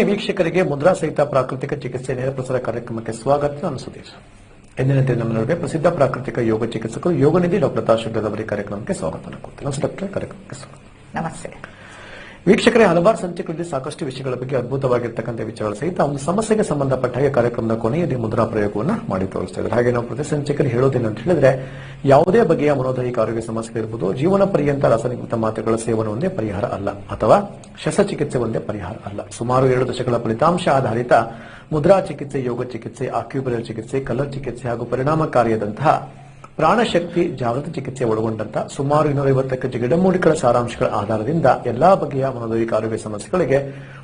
ವೀಕ್ಷಕರಿಗೆ ಮುದ್ರಾ ಸಹಿತ ಪ್ರಾಕೃತಿಕ ಚಿಕಿತ್ಸೆ ನೇರ ಪ್ರಸಾರ ಕಾರ್ಯಕ್ರಮಕ್ಕೆ ಸ್ವಾಗತ. ನಾನು ಸುಧೀರ್ ಎಂದಿನಂತೆ ನಮ್ಮ ನಡುವೆ ಪ್ರಸಿದ್ಧ ಪ್ರಾಕೃತಿಕ ಯೋಗ ಚಿಕಿತ್ಸಕರು ಯೋಗನಿಧಿ ಡಾಕ್ಟರ್ ತಾಶುಗರ್ ಅವರ ಕಾರ್ಯಕ್ರಮಕ್ಕೆ ಸ್ವಾಗತ ನಮಸ್ತೆ ಡಾಕ್ಟರ್. ಕಾರ್ಯಕ್ರಮಕ್ಕೆ ಸ್ವಾಗತ. ನಮಸ್ತೆ. ವೀಕ್ಷಕರೇ, ಹಲವಾರು ಸಂಚಿಕೆಗಳಲ್ಲಿ ಸಾಕಷ್ಟು ವಿಷಯಗಳ ಬಗ್ಗೆ ಅದ್ಭುತವಾಗಿರ್ತಕ್ಕಂಥ ವಿಚಾರಗಳ ಸಹಿತ ಒಂದು ಸಮಸ್ಯೆಗೆ ಸಂಬಂಧಪಟ್ಟ ಹಾಗೆ ಕಾರ್ಯಕ್ರಮದ ಕೊನೆಯಲ್ಲಿ ಮುದ್ರಾ ಪ್ರಯೋಗವನ್ನು ಮಾಡಿ ತೋರಿಸ್ತಾ ಇದ್ದಾರೆ. ಹಾಗೆ ನಾವು ಪ್ರತಿ ಸಂಚಿಕೆಯಲ್ಲಿ ಹೇಳೋದೇನು ಅಂತ ಹೇಳಿದ್ರೆ, ಯಾವುದೇ ಬಗೆಯ ಮನೋದೈಹಿಕ ಆರೋಗ್ಯ ಸಮಸ್ಯೆ ಇರಬಹುದು ಜೀವನ ಪರ್ಯಂತ ರಾಸಾಯನಿಕ ಮಾತ್ರೆಗಳ ಸೇವನೆ ಒಂದೇ ಪರಿಹಾರ ಅಲ್ಲ, ಅಥವಾ ಶಸ್ತ್ರಚಿಕಿತ್ಸೆ ಒಂದೇ ಪರಿಹಾರ ಅಲ್ಲ. ಸುಮಾರು ಎರಡು ದಶಕಗಳ ಫಲಿತಾಂಶ ಆಧಾರಿತ ಮುದ್ರಾ ಚಿಕಿತ್ಸೆ, ಯೋಗ ಚಿಕಿತ್ಸೆ ಆಕ್ಯೂಬರ ಚಿಕಿತ್ಸೆ, ಕಲರ್ ಚಿಕಿತ್ಸೆ ಹಾಗೂ ಪರಿಣಾಮಕಾರಿಯಾದಂತಹ ಪ್ರಾಣಶಕ್ತಿ ಜಾಗೃತ ಚಿಕಿತ್ಸೆ ಒಳಗೊಂಡಂತ ಸುಮಾರು ಇನ್ನೂರೈವತ್ತಕ್ಕೆ ಗಿಡಮೂಲಿಕೆಗಳ ಸಾರಾಂಶಗಳ ಆಧಾರದಿಂದ ಎಲ್ಲಾ ಬಗೆಯ ಮನೋದೈಹಿಕ ಆರೋಗ್ಯ ಸಮಸ್ಯೆಗಳಿಗೆ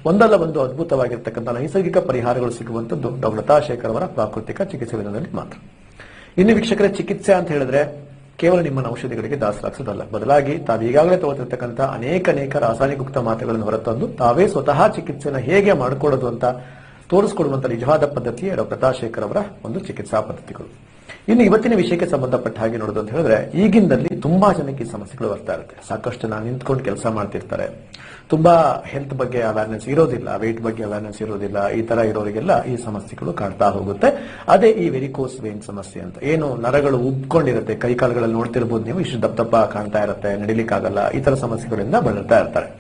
ಒಂದಲ್ಲ ಒಂದು ಅದ್ಭುತವಾಗಿರತಕ್ಕಂಥ ನೈಸರ್ಗಿಕ ಪರಿಹಾರಗಳು ಸಿಗುವಂತದ್ದು ಡಾಕ್ಟರ್ ಲತಾಶೇಖರ್ ಅವರ ಪ್ರಾಕೃತಿಕ ಚಿಕಿತ್ಸೆ ವಿಧಾನದಲ್ಲಿ ಮಾತ್ರ. ಇನ್ನು ವೀಕ್ಷಕರ, ಚಿಕಿತ್ಸೆ ಅಂತ ಹೇಳಿದ್ರೆ ಕೇವಲ ನಿಮ್ಮ ಔಷಧಿಗಳಿಗೆ ದಾಸರಾಗಿಸೋದಲ್ಲ. ಬದಲಾಗಿ ತಾವು ಈಗಾಗಲೇ ತಗೋತಿರ್ತಕ್ಕಂಥ ಅನೇಕ ಅನೇಕ ರಾಸಾಯನಿಕಯುಕ್ತ ಮಾತ್ರೆಗಳನ್ನು ಹೊರತಂದು ತಾವೇ ಸ್ವತಃ ಚಿಕಿತ್ಸೆನ ಹೇಗೆ ಮಾಡಿಕೊಳ್ಳೋದು ಅಂತ ತೋರಿಸಿಕೊಡುವಂತಹ ನಿಜವಾದ ಪದ್ಧತಿಯೇ ಡಾಕ್ಟರ್ ಪ್ರತಾಶೇಖರ್ ಅವರ ಒಂದು ಚಿಕಿತ್ಸಾ ಪದ್ಧತಿಗಳು. ಇನ್ನು ಇವತ್ತಿನ ವಿಷಯಕ್ಕೆ ಸಂಬಂಧಪಟ್ಟ ಹಾಗೆ ನೋಡೋದು ಅಂತ ಹೇಳಿದ್ರೆ ಈಗಿನಲ್ಲಿ ತುಂಬಾ ಜನಕ್ಕೆ ಈ ಸಮಸ್ಯೆಗಳು ಬರ್ತಾ ಇರುತ್ತೆ. ಸಾಕಷ್ಟು ನಾನು ನಿಂತ್ಕೊಂಡು ಕೆಲಸ ಮಾಡ್ತಿರ್ತಾರೆ. ತುಂಬಾ ಹೆಲ್ತ್ ಬಗ್ಗೆ ಅವೇರ್ನೆಸ್ ಇರೋದಿಲ್ಲ ವೆಯ್ಟ್ ಬಗ್ಗೆ ಅವೇರ್ನೆಸ್ ಇರೋದಿಲ್ಲ, ಈ ತರ ಇರೋರಿಗೆಲ್ಲ ಈ ಸಮಸ್ಯೆಗಳು ಕಾಡ್ತಾ ಹೋಗುತ್ತೆ. ಅದೇ ಈ ವೆರಿಕೋಸ್ ವೇನ್ ಸಮಸ್ಯೆ ಅಂತ. ಏನು ನರಗಳು ಉಬ್ಕೊಂಡಿರುತ್ತೆ, ಕೈ ಕಾಲುಗಳಲ್ಲಿ ನೋಡ್ತಿರ್ಬೋದು ನೀವು, ಇಷ್ಟು ದಪ್ಪ ದಪ್ಪ ಕಾಣ್ತಾ ಇರುತ್ತೆ, ನಡಿಲಿಕ್ಕಾಗಲ್ಲ, ಈ ತರ ಸಮಸ್ಯೆಗಳಿಂದ ಬಳಲ್ತಾ ಇರ್ತಾರೆ.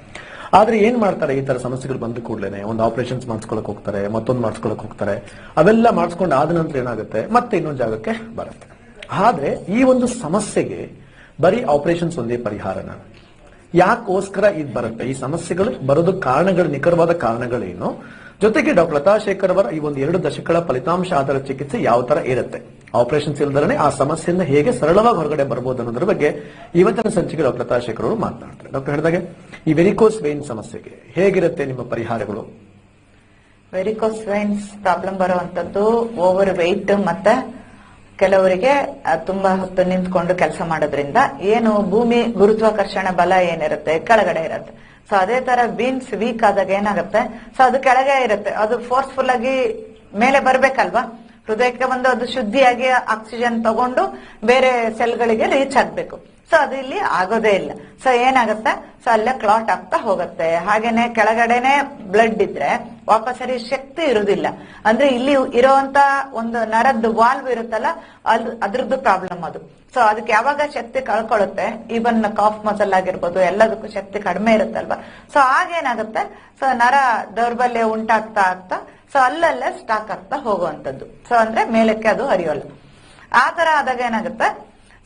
ಆದ್ರೆ ಏನ್ ಮಾಡ್ತಾರೆ ಈ ತರ ಸಮಸ್ಯೆಗಳು ಬಂದ ಕೂಡಲೇ ಒಂದು ಆಪರೇಷನ್ಸ್ ಮಾಡಿಸ್ಕೊಳಕ್ ಹೋಗ್ತಾರೆ, ಮತ್ತೊಂದು ಮಾಡಿಸ್ಕೊಳಕ್ ಹೋಗ್ತಾರೆ. ಅವೆಲ್ಲ ಮಾಡಿಸ್ಕೊಂಡು ಆದ ನಂತರ ಏನಾಗುತ್ತೆ? ಮತ್ತೆ ಇನ್ನೊಂದು ಜಾಗಕ್ಕೆ ಬರುತ್ತೆ. ಆದ್ರೆ ಈ ಒಂದು ಸಮಸ್ಯೆಗೆ ಬರೀ ಆಪರೇಷನ್ಸ್ ಒಂದೇ ಪರಿಹಾರನ. ಯಾಕೋಸ್ಕರ ಇದು ಬರುತ್ತೆ? ಈ ಸಮಸ್ಯೆಗಳು ಬರೋದು ಕಾರಣಗಳು, ನಿಖರವಾದ ಕಾರಣಗಳೇನು? ಜೊತೆಗೆ ಡಾಕ್ಟರ್ ಲತಾಶೇಖರ್ ಅವರ ಈ ಒಂದು ಎರಡು ದಶಕಗಳ ಫಲಿತಾಂಶ ಆಧಾರ ಚಿಕಿತ್ಸೆ ಯಾವ ತರ ಇರುತ್ತೆ? ಆಪರೇಷನ್ಸ್ ಇಲ್ದರನೆ ಆ ಸಮಸ್ಯೆಯಿಂದ ಹೇಗೆ ಸರಳವಾಗಿ ಹೊರಗಡೆ ಬರಬಹುದು ಅನ್ನೋದ್ರ ಬಗ್ಗೆ ಇವತ್ತಿನ ಸಂಚಿಕೆ ಡಾಕ್ಟರ್ ತಾಶೇಖರ್ ಅವರು ಮಾತನಾಡ್ತಾರೆ. ಡಾಕ್ಟರ್, ಹೇಳಿದಾಗೆ, ಈ ವೆರಿಕೋಸ್ ವೈನ್ ಸಮಸ್ಯೆಗೆ ಹೇಗಿರುತ್ತೆ ನಿಮ್ಮ ಪರಿಹಾರಗಳು? ವೆರಿಕೋಸ್ ವೈನ್ಸ್ ಪ್ರಾಬ್ಲಮ್ ಬರುವಂತದ್ದು ಓವರ್ ವೆಯ್ಟ್ ಮತ್ತೆ ಕೆಲವರಿಗೆ ತುಂಬಾ ಹೊತ್ತು ನಿಂತ್ಕೊಂಡು ಕೆಲಸ ಮಾಡೋದ್ರಿಂದ ಏನು ಭೂಮಿ ಗುರುತ್ವಾಕರ್ಷಣ ಬಲ ಏನಿರುತ್ತೆ? ಕೆಳಗಡೆ ಇರುತ್ತೆ. ಸೊ ಅದೇ ತರ ಬೀನ್ಸ್ ವೀಕ್ ಆದಾಗ ಏನಾಗುತ್ತೆ? ಸೊ ಅದು ಕೆಳಗೆ ಇರುತ್ತೆ. ಅದು ಫೋರ್ಸ್ಫುಲ್ ಆಗಿ ಮೇಲೆ ಬರ್ಬೇಕಲ್ವಾ? ಹೃದಯಕ್ಕೆ ಬಂದು ಅದು ಶುದ್ಧಿಯಾಗಿ ಆಕ್ಸಿಜನ್ ತಗೊಂಡು ಬೇರೆ ಸೆಲ್ಗಳಿಗೆ ರೀಚ್ ಆಗ್ಬೇಕು. ಸೊ ಅದು ಇಲ್ಲಿ ಆಗೋದೇ ಇಲ್ಲ. ಸೊ ಏನಾಗುತ್ತೆ? ಸೊ ಅಲ್ಲೇ ಕ್ಲಾಟ್ ಆಗ್ತಾ ಹೋಗುತ್ತೆ. ಹಾಗೇನೆ ಕೆಳಗಡೆನೆ ಬ್ಲಡ್ ಇದ್ರೆ ವಾಪಸ್ ಸರಿ ಶಕ್ತಿ ಇರುವುದಿಲ್ಲ ಅಂದ್ರೆ ಇಲ್ಲಿ ಇರುವಂತ ಒಂದು ನರದ್ದು ವಾಲ್ವ್ ಇರುತ್ತಲ್ಲ ಅದು ಅದ್ರದ್ದು ಪ್ರಾಬ್ಲಮ್ ಅದು. ಸೊ ಅದಕ್ಕೆ ಯಾವಾಗ ಶಕ್ತಿ ಕಳ್ಕೊಳ್ಳುತ್ತೆ ಈವನ್ ಕಾಫ್ ಮಸಲ್ ಆಗಿರ್ಬೋದು, ಎಲ್ಲದಕ್ಕೂ ಶಕ್ತಿ ಕಡಿಮೆ ಇರುತ್ತಲ್ವಾ? ಸೊ ಆಗೇನಾಗುತ್ತೆ ಸೊ ನರ ದೌರ್ಬಲ್ಯ ಉಂಟಾಗ್ತಾ ಆಗ್ತಾ ಸೊ ಅಲ್ಲಲ್ಲೇ ಸ್ಟಾಕ್ ಆಗ್ತಾ ಹೋಗುವಂತದ್ದು ಸೊ ಅಂದ್ರೆ ಮೇಲಕ್ಕೆ ಅದು ಹರಿಯೋಲ್ಲ. ಆ ತರ ಆದಾಗ ಏನಾಗುತ್ತೆ?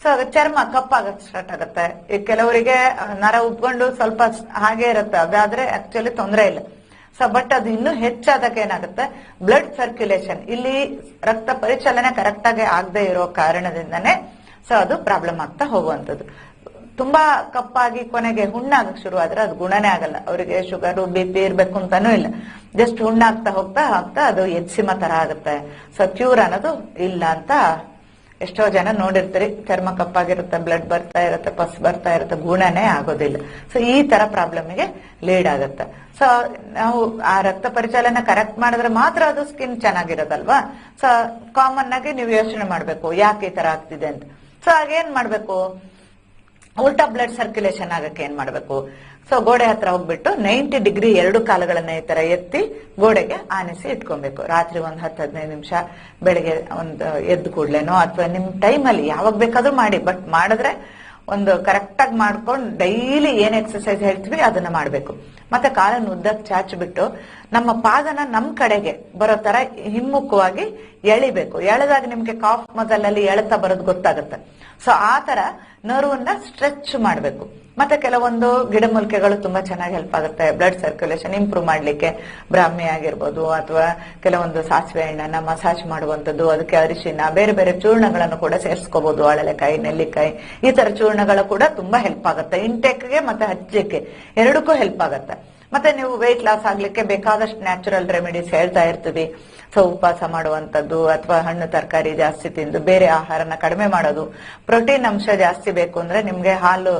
ಸೊ ಚರ್ಮ ಕಪ್ಪಾಗಕ್ಕೆ ಸ್ಟಾರ್ಟ್ ಆಗುತ್ತೆ. ಈ ಕೆಲವರಿಗೆ ನರ ಉಬ್ಕೊಂಡು ಸ್ವಲ್ಪ ಹಾಗೆ ಇರುತ್ತೆ. ಅದಾದ್ರೆ ಆಕ್ಚುಲಿ ತೊಂದರೆ ಇಲ್ಲ. ಸೊ ಬಟ್ ಅದು ಇನ್ನೂ ಹೆಚ್ಚಾದಾಗ ಏನಾಗುತ್ತೆ? ಬ್ಲಡ್ ಸರ್ಕ್ಯುಲೇಷನ್ ಇಲ್ಲಿ ರಕ್ತ ಪರಿಚಲನೆ ಕರೆಕ್ಟ್ ಆಗಿ ಆಗದೆ ಇರೋ ಕಾರಣದಿಂದನೇ ಸೊ ಅದು ಪ್ರಾಬ್ಲಮ್ ಆಗ್ತಾ ಹೋಗುವಂತದ್ದು ತುಂಬಾ ಕಪ್ಪಾಗಿ ಕೊನೆಗೆ ಹುಣ್ಣಾಗಕ್ ಶುರು ಆದ್ರೆ ಅದು ಗುಣನೇ ಆಗಲ್ಲ. ಅವರಿಗೆ ಶುಗರ್, ಬಿ ಪಿ ಇರ್ಬೇಕು ಅಂತಾನೂ ಇಲ್ಲ. ಜಸ್ಟ್ ಹುಣ್ಣಾಗ್ತಾ ಹೋಗ್ತಾ ಹೋಗ್ತಾ ಅದು ಎಚ್ಸಿಮ ತರ ಆಗುತ್ತೆ. ಸೊ ಕ್ಯೂರ್ ಅನ್ನೋದು ಇಲ್ಲ ಅಂತ ಎಷ್ಟೋ ಜನ ನೋಡಿರ್ತೀರಿ. ಚರ್ಮ ಕಪ್ಪಾಗಿರುತ್ತೆ ಬ್ಲಡ್ ಬರ್ತಾ ಇರುತ್ತೆ ಪಸ್ ಬರ್ತಾ ಇರುತ್ತೆ, ಗುಣನೇ ಆಗೋದಿಲ್ಲ. ಸೊ ಈ ತರ ಪ್ರಾಬ್ಲಮ್ಗೆ ಲೀಡ್ ಆಗುತ್ತೆ. ಸೊ ನಾವು ಆ ರಕ್ತ ಪರಿಚಲನೆ ಕರೆಕ್ಟ್ ಮಾಡಿದ್ರೆ ಮಾತ್ರ ಅದು ಸ್ಕಿನ್ ಚೆನ್ನಾಗಿರೋದಲ್ವಾ? ಸೊ ಕಾಮನ್ ಆಗಿ ನೀವು ಯೋಚನೆ ಮಾಡ್ಬೇಕು, ಯಾಕೆ ಈ ತರ ಆಗ್ತಿದೆ ಅಂತ. ಸೊ ಹಾಗೇನ್ ಮಾಡ್ಬೇಕು? ಉಲ್ಟಾ ಬ್ಲಡ್ ಸರ್ಕ್ಯುಲೇಷನ್ ಆಗಕ್ಕೆ ಏನ್ ಮಾಡ್ಬೇಕು? ಸೊ ಗೋಡೆ ಹತ್ರ ಹೋಗ್ಬಿಟ್ಟು ನೈಂಟಿ ಡಿಗ್ರಿ ಎರಡು ಕಾಲುಗಳನ್ನ ಈ ತರ ಎತ್ತಿ ಗೋಡೆಗೆ ಆನಿಸಿ ಇಟ್ಕೊಬೇಕು. ರಾತ್ರಿ ಒಂದ್ ಹತ್ತು ಹದಿನೈದು ನಿಮಿಷ ಬೆಳಿಗ್ಗೆ ಒಂದು ಎದ್ದು ಕೂಡ್ಲೇನೋ ಅಥವಾ ನಿಮ್ ಟೈಮಲ್ಲಿ ಯಾವಾಗ ಬೇಕಾದ್ರೂ ಮಾಡಿ ಬಟ್ ಮಾಡಿದ್ರೆ ಒಂದು ಕರೆಕ್ಟ್ ಆಗಿ ಮಾಡ್ಕೊಂಡು ಡೈಲಿ ಏನ್ ಎಕ್ಸರ್ಸೈಸ್ ಹೇಳ್ತೀವಿ ಅದನ್ನ ಮಾಡ್ಬೇಕು. ಮತ್ತೆ ಕಾಲನ್ನು ಉದ್ದಕ್ಕೆ ಚಾಚಿಬಿಟ್ಟು ನಮ್ಮ ಪಾದನ ನಮ್ ಕಡೆಗೆ ಬರೋ ತರ ಹಿಮ್ಮುಖವಾಗಿ ಎಳಿಬೇಕು. ಎಳೆದಾಗ ನಿಮ್ಗೆ ಕಾಫ್ ಮಜಲಲ್ಲಿ ಎಳತಾ ಬರೋದು ಗೊತ್ತಾಗುತ್ತೆ. ಸೊ ಆ ತರ ನರ್ವನ್ನ ಸ್ಟ್ರೆಚ್ ಮಾಡಬೇಕು. ಮತ್ತೆ ಕೆಲವೊಂದು ಗಿಡಮೂಲಿಕೆಗಳು ತುಂಬಾ ಚೆನ್ನಾಗಿ ಹೆಲ್ಪ್ ಆಗುತ್ತೆ. ಬ್ಲಡ್ ಸರ್ಕ್ಯುಲೇಷನ್ ಇಂಪ್ರೂವ್ ಮಾಡ್ಲಿಕ್ಕೆ ಬ್ರಾಹ್ಮಿ ಆಗಿರ್ಬೋದು ಅಥವಾ ಕೆಲವೊಂದು ಸಾಸಿವೆ ಹಣ್ಣನ್ನ ಮಸಾಜ್ ಮಾಡುವಂತದ್ದು ಅದಕ್ಕೆ ಅರಿಶಿನ, ಬೇರೆ ಬೇರೆ ಚೂರ್ಣಗಳನ್ನು ಕೂಡ ಸೇರಿಸ್ಕೋಬಹುದು ಅಳಲೆಕಾಯಿ ನೆಲ್ಲಿಕಾಯಿ, ಈ ತರ ಚೂರ್ಣಗಳು ಕೂಡ ತುಂಬಾ ಹೆಲ್ಪ್ ಆಗುತ್ತೆ. ಇಂಟೆಕ್ಗೆ ಮತ್ತೆ ಹಚ್ಚಕ್ಕೆ ಎರಡಕ್ಕೂ ಹೆಲ್ಪ್ ಆಗುತ್ತೆ. ಮತ್ತೆ ನೀವು ವೆಯ್ಟ್ ಲಾಸ್ ಆಗ್ಲಿಕ್ಕೆ ಬೇಕಾದಷ್ಟು ನ್ಯಾಚುರಲ್ ರೆಮಿಡೀಸ್ ಹೇಳ್ತಾ ಇರ್ತೀವಿ. ಸೊ ಉಪವಾಸ ಮಾಡುವಂತದ್ದು ಅಥವಾ ಹಣ್ಣು, ತರಕಾರಿ ಜಾಸ್ತಿ ತಿಂದು ಬೇರೆ ಆಹಾರನ ಕಡಿಮೆ ಮಾಡೋದು. ಪ್ರೋಟೀನ್ ಅಂಶ ಜಾಸ್ತಿ ಬೇಕು ಅಂದ್ರೆ ನಿಮ್ಗೆ ಹಾಲು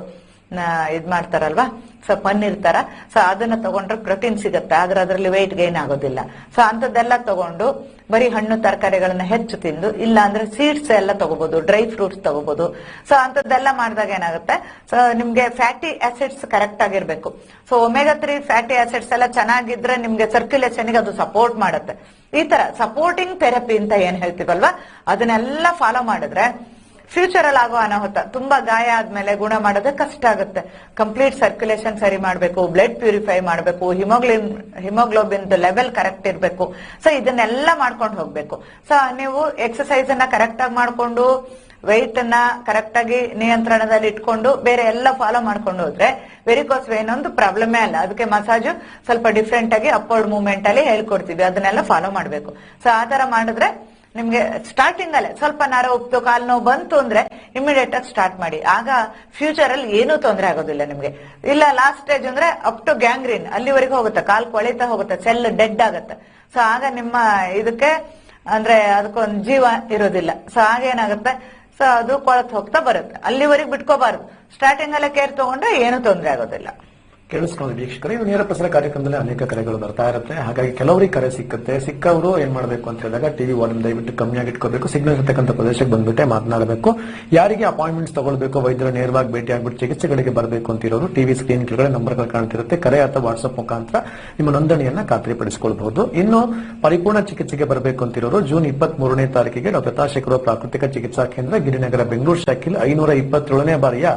ಇದ್ ಮಾಡ್ತಾರಲ್ವಾ? ಸೊ ಪನ್ನೀರ್ ತರ. ಸೊ ಅದನ್ನ ತಗೊಂಡ್ರೆ ಪ್ರೋಟೀನ್ ಸಿಗುತ್ತೆ. ಆದ್ರೆ ಅದರಲ್ಲಿ ವೆಯ್ಟ್ ಗೈನ್ ಆಗೋದಿಲ್ಲ. ಸೊ ಅಂತದೆಲ್ಲ ತಗೊಂಡು ಬರೀ ಹಣ್ಣು ತರಕಾರಿಗಳನ್ನ ಹೆಚ್ಚು ತಿಂದು ಇಲ್ಲ ಅಂದ್ರೆ ಸೀಡ್ಸ್ ಎಲ್ಲ ತಗೋಬಹುದು ಡ್ರೈ ಫ್ರೂಟ್ಸ್ ತಗೋಬಹುದು ಸೊ ಅಂತದ್ದೆಲ್ಲ ಮಾಡಿದಾಗ ಏನಾಗುತ್ತೆ? ಸೊ ನಿಮ್ಗೆ ಫ್ಯಾಟಿ ಆಸಿಡ್ಸ್ ಕರೆಕ್ಟ್ ಆಗಿರ್ಬೇಕು. So omega three fatty acids ಎಲ್ಲ ಚೆನ್ನಾಗಿದ್ರೆ ನಿಮ್ಗೆ ಸರ್ಕ್ಯುಲೇಷನ್ಗೆ ಅದು ಸಪೋರ್ಟ್ ಮಾಡುತ್ತೆ. ಈ ತರ ಸಪೋರ್ಟಿಂಗ್ ಥೆರಪಿ ಅಂತ ಏನ್ ಹೇಳ್ತೀವಲ್ವಾ? ಅದನ್ನೆಲ್ಲ ಫಾಲೋ ಮಾಡಿದ್ರೆ ಫ್ಯೂಚರ್ ಅಲ್ಲಿ ಆಗೋ ಅನಾಹುತ, ತುಂಬಾ ಗಾಯ ಆದ್ಮೇಲೆ ಗುಣ ಮಾಡೋದು ಕಷ್ಟ ಆಗುತ್ತೆ. ಕಂಪ್ಲೀಟ್ ಸರ್ಕ್ಯುಲೇಷನ್ ಸರಿ ಮಾಡಬೇಕು ಬ್ಲಡ್ ಪ್ಯೂರಿಫೈ ಮಾಡಬೇಕು ಹಿಮೋಗ್ಲಿನ್ ಹಿಮೋಗ್ಲೋಬಿನ್ ಲೆವೆಲ್ ಕರೆಕ್ಟ್ ಇರಬೇಕು. ಸೊ ಇದನ್ನೆಲ್ಲ ಮಾಡ್ಕೊಂಡು ಹೋಗ್ಬೇಕು. ಸೊ ನೀವು ಎಕ್ಸಸೈಸ್ ಅನ್ನ ಕರೆಕ್ಟ್ ಆಗಿ ಮಾಡ್ಕೊಂಡು ವೆಯ್ಟ್ ಅನ್ನ ಕರೆಕ್ಟ್ ಆಗಿ ನಿಯಂತ್ರಣದಲ್ಲಿ ಇಟ್ಕೊಂಡು, ಬೇರೆ ಎಲ್ಲ ಫಾಲೋ ಮಾಡ್ಕೊಂಡು ಹೋದ್ರೆ ವೆರಿಕೋಸ್ ವೇನ್ ಒಂದು ಪ್ರಾಬ್ಲಮೇ ಅಲ್ಲ. ಅದಕ್ಕೆ ಮಸಾಜು ಸ್ವಲ್ಪ ಡಿಫ್ರೆಂಟ್ ಆಗಿ ಅಪ್ವರ್ಡ್ ಮೂವ್ಮೆಂಟ್ ಅಲ್ಲಿ ಹೇಳ್ಕೊಡ್ತೀವಿ. ಅದನ್ನೆಲ್ಲ ಫಾಲೋ ಮಾಡ್ಬೇಕು. ಸೊ ಆ ತರ ಮಾಡಿದ್ರೆ ನಿಮ್ಗೆ ಸ್ಟಾರ್ಟಿಂಗ್ ಅಲ್ಲೇ ಸ್ವಲ್ಪ ನರ ಉಪ್ಪು, ಕಾಲು ನೋವು ಬಂತು ಅಂದ್ರೆ ಇಮಿಡಿಯೇಟ್ ಆಗಿ ಸ್ಟಾರ್ಟ್ ಮಾಡಿ. ಆಗ ಫ್ಯೂಚರ್ ಅಲ್ಲಿ ಏನೂ ತೊಂದರೆ ಆಗೋದಿಲ್ಲ ನಿಮ್ಗೆ. ಇಲ್ಲ ಲಾಸ್ಟ್ ಸ್ಟೇಜ್ ಅಂದ್ರೆ ಅಪ್ ಟು ಗ್ಯಾಂಗ್ರೀನ್ ಅಲ್ಲಿವರೆಗೂ ಹೋಗುತ್ತೆ. ಕಾಲ್ ಕೊಳಿತಾ ಹೋಗುತ್ತೆ ಸೆಲ್ ಡೆಡ್ ಆಗುತ್ತೆ. ಸೊ ಆಗ ನಿಮ್ಮ ಇದಕ್ಕೆ ಅಂದ್ರೆ ಅದಕ್ಕೊಂದು ಜೀವ ಇರೋದಿಲ್ಲ. ಸೊ ಆಗೇನಾಗುತ್ತೆ ಸೊ ಅದು ಕೊಳತ್ ಹೋಗ್ತಾ ಬರುತ್ತೆ. ಅಲ್ಲಿವರೆಗೆ ಬಿಟ್ಕೋಬಾರ್ದು. ಸ್ಟಾರ್ಟಿಂಗ್ ಅಲ್ಲೇ ಕೇರ್ ತಗೊಂಡ್ರೆ ಏನು ತೊಂದರೆ ಆಗೋದಿಲ್ಲ. ಕೇಳಿಸ್ಕೊಂಡು ವೀಕ್ಷಕರು. ಇವು ನೇರ ಪ್ರಸಾರ ಕಾರ್ಯಕ್ರಮದಲ್ಲಿ ಅನೇಕ ಕರೆಗಳು ಬರ್ತಾ ಇರುತ್ತೆ. ಹಾಗಾಗಿ ಕೆಲವರಿಗೆ ಕರೆ ಸಿಕ್ಕುತ್ತೆ. ಸಿಕ್ಕವರು ಏನ್ ಮಾಡಬೇಕು ಅಂತ ಹೇಳಿದಾಗ ಟಿವಿ ವಾಲ್ಯೂಮ್ ದಯವಿಟ್ಟು ಕಮ್ಮಿಯಾಗಿ ಇಟ್ಕೋಬೇಕು. ಸಿಗ್ನಲ್ ಇರ್ತಕ್ಕಂಥ ಪ್ರದೇಶಕ್ಕೆ ಬಂದ್ಬಿಟ್ಟೆ ಮಾತನಾಡಬೇಕು. ಯಾರಿಗೆ ಅಪಾಯಿಂಟ್ಮೆಂಟ್ಸ್ ತಗೊಳ್ಬೇಕು, ವೈದ್ಯರ ನೇರವಾಗಿ ಭೇಟಿ ಆಗ್ಬಿಟ್ಟು ಚಿಕಿತ್ಸೆಗಳಿಗೆ ಬರಬೇಕು ಅಂತಿರೋರು ಟಿವಿ ಸ್ಕ್ರೀನ್ ಕೆಳಗಡೆ ನಂಬರ್ಗಳು ಕಾಣ್ತಿರುತ್ತೆ. ಕರೆ ಅಥವಾ ವಾಟ್ಸ್ಆಪ್ ಮುಖಾಂತರ ನಿಮ್ಮ ನೋಂದಣಿಯನ್ನ ಖಾತ್ರಿಪಡಿಸಿಕೊಳ್ಬಹುದು. ಇನ್ನು ಪರಿಪೂರ್ಣ ಚಿಕಿತ್ಸೆಗೆ ಬರಬೇಕು ಅಂತಿರೋರು ಜೂನ್ ಇಪ್ಪತ್ತ್ ಮೂರನೇ ತಾರೀಕಿಗೆ ಡಾಕ್ಟರ್ ಪ್ರಾಕೃತಿಕ ಚಿಕಿತ್ಸಾ ಕೇಂದ್ರ ಗಿರಿನಗರ, ಬೆಂಗಳೂರು ಶಾಖೆಯಲ್ಲಿ ಐನೂರ ಇಪ್ಪತ್ತೇಳನೇ ಬಾರಿಯ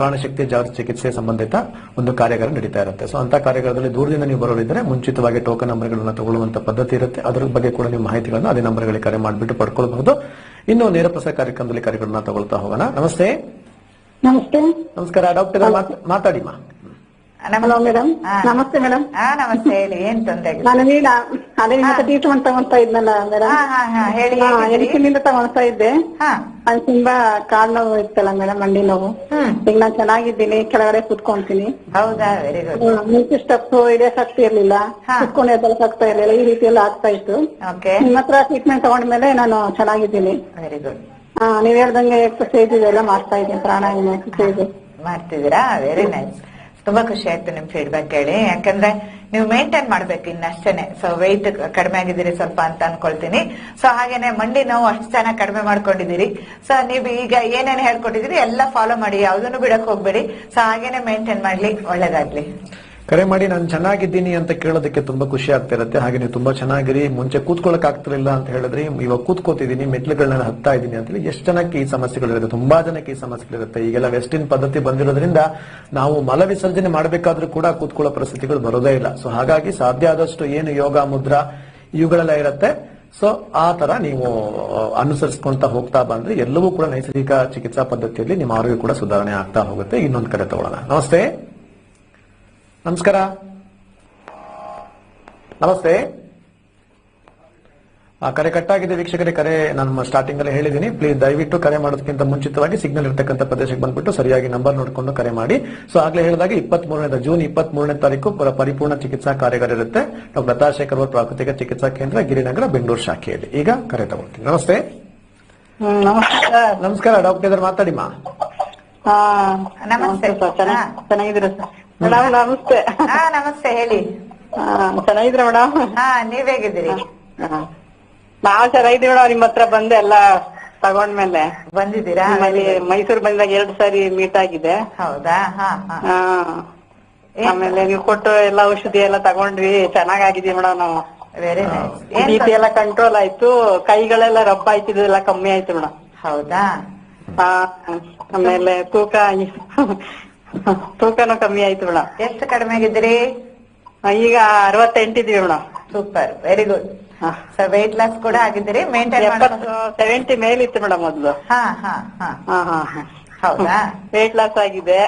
ಪ್ರಾಣಶಕ್ತಿ ಜಾಗೃತಿ ಚಿಕಿತ್ಸೆ ಸಂಬಂಧಿತ ಒಂದು ಕಾರ್ಯಾಗಾರ ನಡೀತಾ ಇರುತ್ತೆ. ಸೊ ಅಂತ ಕಾರ್ಯಾಗಾರದಲ್ಲಿ ದೂರದಿಂದ ನೀವು ಬರೋರಿದ್ರೆ ಮುಂಚಿತವಾಗಿ ಟೋಕನ್ ನಂಬರ್ಗಳನ್ನ ತಗೊಳ್ಳುವಂತ ಪದ್ಧತಿ ಇರುತ್ತೆ. ಅದರ ಬಗ್ಗೆ ಕೂಡ ನೀವು ಮಾಹಿತಿಗಳನ್ನ ಅದೇ ನಂಬರ್ಗಳಿಗೆ ಕರೆ ಮಾಡಿಬಿಟ್ಟು ಪಡ್ಕೊಳ್ಬಹುದು. ಇನ್ನು ನೇರ ಪ್ರಸಾರ ಕಾರ್ಯಕ್ರಮದಲ್ಲಿ ಕಾರ್ಯಗಳನ್ನ ತಗೊಳ್ತಾ ಹೋಗೋಣ. ನಮಸ್ತೆ. ನಮಸ್ತೆ. ನಮಸ್ಕಾರ. ಡಾಕ್ಟರ್ ಮಾತಾಡಿ ಮಾ. ಹಲೋ ಮೇಡಮ್ ನಮಸ್ತೆ ಮೇಡಮ್ ಹಾ ನಮಸ್ತೆ ಹೇಳಿ ಏನ್ ತೊಂದ್ರೆ ನಾನು ನೀಡ ಅದೇ ನಿಮ್ಮ ಟ್ರೀಟ್ಮೆಂಟ್ ತಗೊಂತಾ ಇದ್ನಲ್ಲ ಮೇಡಮ್ ಹೇಳಿ? ಎಲ್ಕಿನಿಂದ ತಗೊಳ್ತಾ ಇದ್ದೆ. ಅದು ತುಂಬಾ ಕಾಲ್ ನೋವು ಇತ್ತಲ್ಲ ಮೇಡಮ್ ಮಂಡಿ ನೋವು. ಈಗ ನಾನು ಚೆನ್ನಾಗಿದ್ದೀನಿ ಕೆಳಗಡೆ ಕುತ್ಕೊಂತೀನಿ. ಹೌದಾ ವೆರಿ ಗುಡ್ ಮುಂಚೆ ಸ್ಟೆಪ್ ಇಳಿಯಕ್ ಆಗ್ತಾ ಇರ್ಲಿಲ್ಲ. ಕುತ್ಕೊಂಡು ಎದ್ದಲಕ್ ಆಗ್ತಾ ಇರ್ಲಿಲ್ಲ ಈ ರೀತಿ ಎಲ್ಲ ಆಗ್ತಾ ಇತ್ತು. ನಿಮ್ಮ ಹತ್ರ ಟ್ರೀಟ್ಮೆಂಟ್ ತಗೊಂಡ್ಮೇಲೆ ನಾನು ಚೆನ್ನಾಗಿದ್ದೀನಿ. ವೆರಿ ಗುಡ್ ನೀವ್ ಹೇಳ್ದಂಗೆ ಎಕ್ಸರ್ಸೈಸ್ ಇದೆಲ್ಲ ಮಾಡ್ತಾ ಇದ್ದೀನಿ ಪ್ರಾಣಾಯಾಮ ಎಕ್ಸರ್ಸೈಸ್ ಮಾಡ್ತಿದ್ದೀರಾ? ವೆರಿ ನೈಸ್ ತುಂಬಾ ಖುಷಿ ಆಯ್ತು ನಿಮ್ ಫೀಡ್ಬ್ಯಾಕ್ ಕೇಳಿ. ಯಾಕಂದ್ರೆ ನೀವು ಮೇಂಟೈನ್ ಮಾಡ್ಬೇಕು ಇನ್ನಷ್ಟೇನೆ. ಸೊ ವೆಯ್ಟ್ ಕಡಿಮೆ ಆಗಿದ್ದೀರಿ ಸ್ವಲ್ಪ ಅಂತ ಅನ್ಕೊಳ್ತೀನಿ. ಸೊ ಹಾಗೇನೆ ಮಂಡಿ ನೋವು ಅಷ್ಟು ಚೆನ್ನಾಗಿ ಕಡಿಮೆ ಮಾಡ್ಕೊಂಡಿದ್ದೀರಿ. ಸೊ ನೀವು ಈಗ ಏನೇನ್ ಹೇಳ್ಕೊಟ್ಟಿದ್ದೀರಿ ಎಲ್ಲ ಫಾಲೋ ಮಾಡಿ, ಯಾವ್ದನ್ನು ಬಿಡಕ್ ಹೋಗ್ಬೇಡಿ. ಸೊ ಹಾಗೇನೆ ಮೇಂಟೈನ್ ಮಾಡ್ಲಿ. ಒಳ್ಳೇದಾಗ್ಲಿ. ಕರೆ ಮಾಡಿ, ನಾನು ಚೆನ್ನಾಗಿದ್ದೀನಿ ಅಂತ ಕೇಳೋದಕ್ಕೆ ತುಂಬಾ ಖುಷಿ ಆಗ್ತಾ ಇರುತ್ತೆ. ಹಾಗೆ ನೀವು ತುಂಬಾ ಚೆನ್ನಾಗಿರಿ, ಮುಂಚೆ ಕೂತ್ಕೊಳ್ಳಕ್ ಆಗ್ತಿರ್ಲಿಲ್ಲ ಅಂತ ಹೇಳಿದ್ರಿ, ಇವಾಗ ಕೂತ್ಕೋತಿದ್ದೀನಿ ಮೆಟ್ಲುಗಳನ್ನ ಹತ್ತಾ ಇದ್ದೀನಿ ಅಂತ ಹೇಳಿ ಎಷ್ಟು ಜನಕ್ಕೆ ಈ ಸಮಸ್ಯೆಗಳಿರುತ್ತೆ ತುಂಬಾ ಜನಕ್ಕೆ ಈ ಸಮಸ್ಯೆಗಳಿರುತ್ತೆ ಈಗೆಲ್ಲ ವೆಸ್ಟಿನ್ ಪದ್ಧತಿ ಬಂದಿರೋದ್ರಿಂದ ನಾವು ಮಲ ವಿಸರ್ಜನೆ ಮಾಡಬೇಕಾದ್ರೂ ಕೂಡ ಕೂತ್ಕೊಳ್ಳೋ ಪರಿಸ್ಥಿತಿಗಳು ಬರೋದೇ ಇಲ್ಲ. ಸೊ ಹಾಗಾಗಿ ಸಾಧ್ಯ ಆದಷ್ಟು ಏನು ಯೋಗ, ಮುದ್ರಾ, ಇವುಗಳೆಲ್ಲ ಇರುತ್ತೆ. ಸೊ ಆ ತರ ನೀವು ಅನುಸರಿಸ್ಕೊಂತ ಹೋಗ್ತಾ ಬಂದ್ರೆ ಎಲ್ಲವೂ ಕೂಡ ನೈಸರ್ಗಿಕ ಚಿಕಿತ್ಸಾ ಪದ್ಧತಿಯಲ್ಲಿ ನಿಮ್ಮ ಆರೋಗ್ಯ ಕೂಡ ಸುಧಾರಣೆ ಆಗ್ತಾ ಹೋಗುತ್ತೆ. ಇನ್ನೊಂದು ಕಡೆ ತಗೊಳ್ಳೋಣ. ನಮಸ್ತೆ. ನಮಸ್ಕಾರ. ನಮಸ್ತೆ. ಆ, ಕರೆ ಕಟ್ಟಾಗಿದೆ ವೀಕ್ಷಕರೇ ಕರೆ ನಾನು ಸ್ಟಾರ್ಟಿಂಗ್ ಅಲ್ಲಿ ಹೇಳಿದ್ದೀನಿ. ಪ್ಲೀಸ್ ದಯವಿಟ್ಟು ಕರೆ ಮಾಡೋದಕ್ಕಿಂತ ಮುಂಚಿತವಾಗಿ ಸಿಗ್ನಲ್ ಇರತಕ್ಕಂಥ ಪ್ರದೇಶಕ್ಕೆ ಬಂದ್ಬಿಟ್ಟು ಸರಿಯಾಗಿ ನಂಬರ್ ನೋಡಿಕೊಂಡು ಕರೆ ಮಾಡಿ. ಸೊ ಆಗ್ಲೇ ಹೇಳಿದಾಗ ಇಪ್ಪತ್ತ್ ಮೂರನೇ ಜೂನ್ ಇಪ್ಪತ್ತ್ ಮೂರನೇ ತಾರೀಕು ಪರ- ಪರಿಪೂರ್ಣ ಚಿಕಿತ್ಸಾ ಕಾರ್ಯಾಗಾರ ಇರುತ್ತೆ. ಡಾಕ್ಟರ್ ಲತಾಶೇಖರ್ ಅವರ ಪ್ರಾಕೃತಿಕ ಚಿಕಿತ್ಸಾ ಕೇಂದ್ರ ಗಿರಿನಗರ ಬೆಂಗಳೂರು ಶಾಖೆಯಲ್ಲಿ. ಈಗ ಕರೆ ತಗೊಳ್ತೀನಿ. ನಮಸ್ತೆ. ನಮಸ್ಕಾರ. ಡಾಕ್ಟರ್ ಮಾತಾಡಿಮಾ. ಚೆನ್ನಾಗಿದ್ದೀರಾ ಸರ್? ಮೇಡಮ್ ನಮಸ್ತೆ. ಹಾ ನಮಸ್ತೆ ಹೇಳಿ. ಹಾ, ಚೆನ್ನಾಗಿದ್ದೀರಾ ಮೇಡಮ್? ಹಾ ನೀವ್ ಹೇಗಿದ್ದೀರಿ? ನಾವ್ ಚೆನ್ನಾಗಿದ್ದೀವಿ ಮೇಡಮ್ ನಿಮ್ ಹತ್ರ ಬಂದೆ ಎಲ್ಲ ತಗೊಂಡ್ಮೇಲೆ. ಬಂದಿದ್ದೀರಾ? ಮೈಸೂರ್ ಬಂದಾಗ ಎರಡ್ ಸಾರಿ ಮೀಟ್ ಆಗಿದೆ. ಹೌದಾ? ಹಾ ಆಮೇಲೆ ನೀವು ಕೊಟ್ಟು ಎಲ್ಲ ಔಷಧಿ ಎಲ್ಲ ತಗೊಂಡ್ವಿ ಚೆನ್ನಾಗಾಗಿದೀವಿ ಮೇಡಮ್ ನಾವು. ವೆರಿ ನೈಸ್ ಎಲ್ಲ ಕಂಟ್ರೋಲ್ ಆಯ್ತು ಕೈಗಳೆಲ್ಲ ರಬ್ಬ ಆಯ್ತಿದ್ದೆಲ್ಲ ಕಮ್ಮಿ ಆಯ್ತು ಮೇಡಮ್. ಹೌದಾ? ಆಮೇಲೆ ತೂಕ ತೂಕನೂ ಕಮ್ಮಿ ಆಯ್ತು ಮೇಡಮ್ ಎಷ್ಟು ಕಡಿಮೆ ಆಗಿದ್ರಿ ಈಗ ಅರವತ್ತೆಂಟಿದೀವಿ madam super very good so weight loss ಕೂಡ ಆಗಿದ್ದೀರಿ? ಮೇಂಟೈನ್ ಸೆವೆಂಟಿ ಸೆವೆಂಟಿ ಮೇಲಿತ್ತು ಮೇಡಮ್ ಮೊದ್ಲು. ಹೌದಾ? ವೆಯ್ಟ್ ಲಾಸ್ ಆಗಿದೆ.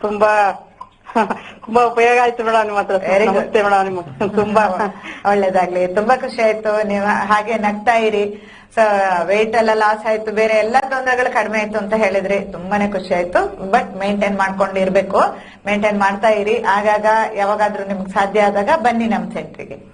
ತುಂಬಾ ತುಂಬಾ ಉಪಯೋಗ ಆಯ್ತು ಮೇಡಮ್ ನಿಮ್ಮ ಹತ್ರ. ನಮಸ್ತೆ ಮೇಡಮ್ ನಿಮ್ಮ ತುಂಬಾ. ಒಳ್ಳೇದಾಗ್ಲಿ. ತುಂಬಾ ಖುಷಿ ಆಯ್ತು. ನೀವು ಹಾಗೆ ನಗ್ತಾ ಇರಿ. ವೆಯ್ಟ್ ಎಲ್ಲ ಲಾಸ್ ಆಯ್ತು. ಬೇರೆ ಎಲ್ಲ ತೊಂದರೆಗಳು ಕಡಿಮೆ ಆಯ್ತು ಅಂತ ಹೇಳಿದ್ರಿ ತುಂಬಾನೇ ಖುಷಿ ಆಯ್ತು. ಬಟ್ ಮೇಂಟೈನ್ ಮಾಡ್ಕೊಂಡು ಇರ್ಬೇಕು ಮೇಂಟೈನ್ ಮಾಡ್ತಾ ಇರಿ. ಆಗಾಗ ಯಾವಾಗಾದ್ರೂ ನಿಮ್ಗೆ ಸಾಧ್ಯ ಆದಾಗ ಬನ್ನಿ ನಮ್ ಸೆಂಟ್ರಿಗೆ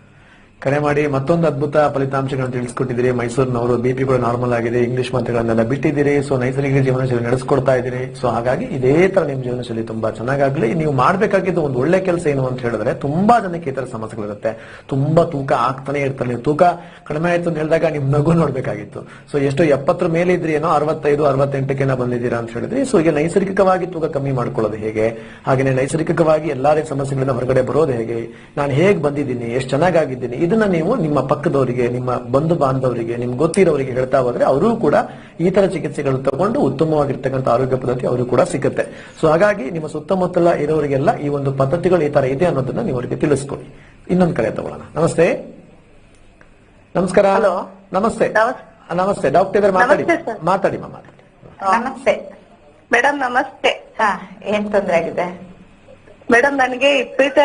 ಕರೆ ಮಾಡಿ ಮತ್ತೊಂದು ಅದ್ಭುತ ಫಲಿತಾಂಶಗಳನ್ನು ತಿಳಿಸ್ಕೊಟ್ಟಿದ್ದೀರಿ. ಮೈಸೂರಿನವರು ಬಿಪಿ ಕೂಡ ನಾರ್ಮಲ್ ಆಗಿದೆ. ಇಂಗ್ಲಿಷ್ ಮಾತುಗಳನ್ನೆಲ್ಲ ಬಿಟ್ಟಿದ್ದೀರಿ. ಸೊ ನೈಸರ್ಗಿಕ ಜೀವನ ಶೈಲಿ ನಡೆಸ್ಕೊಡ್ತಾ ಇದ್ದೀರಿ. ಸೊ ಹಾಗಾಗಿ ಇದೇ ತರ ನಿಮ್ಮ ಜೀವನ ಶೈಲಿ ತುಂಬಾ ಚೆನ್ನಾಗಾಗ್ಲಿ. ನೀವು ಮಾಡ್ಬೇಕಾಗಿದ್ದು ಒಂದು ಒಳ್ಳೆ ಕೆಲಸ ಏನು ಅಂತ ಹೇಳಿದ್ರೆ ತುಂಬಾ ಜನಕ್ಕೆ ಈ ತರ ಸಮಸ್ಯೆಗಳಿರುತ್ತೆ. ತುಂಬಾ ತೂಕ ಆಗ್ತಾನೆ ಇರ್ತಾರೆ. ನೀವು ತೂಕ ಕಡಿಮೆ ಆಯ್ತು ಅಂತ ಹೇಳಿದಾಗ ನಿಮ್ ನಗು ನೋಡ್ಬೇಕಾಗಿತ್ತು. ಸೊ ಎಷ್ಟು ಎಪ್ಪತ್ತರ ಮೇಲೆ ಇದ್ರಿ ಏನೋ ಅರವತ್ತೈದು ಅರವತ್ತೆಂಟಕ್ಕೆನ ಬಂದಿದ್ದೀರಾ ಅಂತ ಹೇಳಿದ್ರಿ. ಸೊ ಈಗ ನೈಸರ್ಗಿಕವಾಗಿ ತೂಕ ಕಮ್ಮಿ ಮಾಡ್ಕೊಳ್ಳೋದು ಹೇಗೆ? ಹಾಗೆ ನೈಸರ್ಗಿಕವಾಗಿ ಎಲ್ಲಾ ಸಮಸ್ಯೆಗಳನ್ನ ಸಮಸ್ಯೆಗಳಿಂದ ಹೊರಗಡೆ ಬರೋದು ಹೇಗೆ? ನಾನು ಹೇಗ್ ಬಂದಿದ್ದೀನಿ? ಎಷ್ಟು ಚೆನ್ನಾಗಾಗಿದ್ದೀನಿ? ಇದನ್ನ ನೀವು ನಿಮ್ಮ ಪಕ್ಕದವರಿಗೆ ನಿಮ್ಮ ಬಂಧು ಬಾಂಧವರಿಗೆ ನಿಮ್ಗೆ ಗೊತ್ತಿರೋರಿಗೆ ಹೇಳ್ತಾ ಹೋದ್ರೆ ಅವರು ಕೂಡ ಈ ತರ ಚಿಕಿತ್ಸೆಗಳು ತಗೊಂಡು ಉತ್ತಮವಾಗಿರ್ತಕ್ಕಂಥ ಆರೋಗ್ಯ ಪದ್ಧತಿ ಅವರು ಕೂಡ ಸಿಗುತ್ತೆ. ಸೊ ಹಾಗಾಗಿ ನಿಮ್ಮ ಸುತ್ತಮುತ್ತಲ ಇರೋರಿಗೆಲ್ಲ ಈ ಒಂದು ಪದ್ಧತಿಗಳು ಈ ತರ ಇದೆ ಅನ್ನೋದನ್ನ ನೀವು ಅವರಿಗೆ ತಿಳಿಸ್ಕೊಡಿ. ಇನ್ನೊಂದು ಕಡೆ ತಗೊಳ್ಳೋಣ. ನಮಸ್ತೆ. ನಮಸ್ಕಾರ. ಹಲೋ. ನಮಸ್ತೆ. ನಮಸ್ತೆ. ಡಾಕ್ಟರ್ ಮಾತಾಡಿ. ಮಾತಾಡಿ ಮಾ ಮಾತಾಡಿ ನಮಸ್ತೆ. ಮೇಡಮ್ ನಮಸ್ತೆ. ಏನ್ ತೊಂದ್ರೆ ಆಗಿದೆ? ಮೇಡಮ್ ನನಗೆ ಇಪ್ಪೀಟ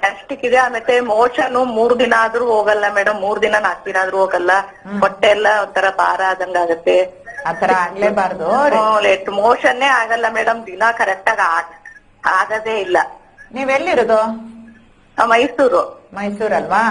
ಗ್ಯಾಸ್ಟಿಕ್ ಇದೆ ಆಮೇಲೆ ಮೋಷನ್ ಮೂರ್ ದಿನ ಆದ್ರೂ ಹೋಗಲ್ಲ ಮೇಡಮ್ ಮೂರ್ ದಿನ ನಾಲ್ಕ್ ದಿನ ಆದ್ರೂ ಹೋಗಲ್ಲ. ಹೊಟ್ಟೆ ಎಲ್ಲ ಒಂಥರ ಭಾರ ಆದಂಗ ಆಗತ್ತೆ. ಆತರ ಆಗ್ಲೇಬಾರ್ದು ಲೇಟ್ ಮೋಷನ್ನೇ ಆಗಲ್ಲ ಮೇಡಮ್ ದಿನ ಕರೆಕ್ಟ್ ಆಗಿ ಆಗ್- ಆಗದೇ ಇಲ್ಲ. ನೀವ್ ಎಲ್ಲಿರೋದು ಆ, ಮೈಸೂರು. ಮೈಸೂರಲ್ವಾ?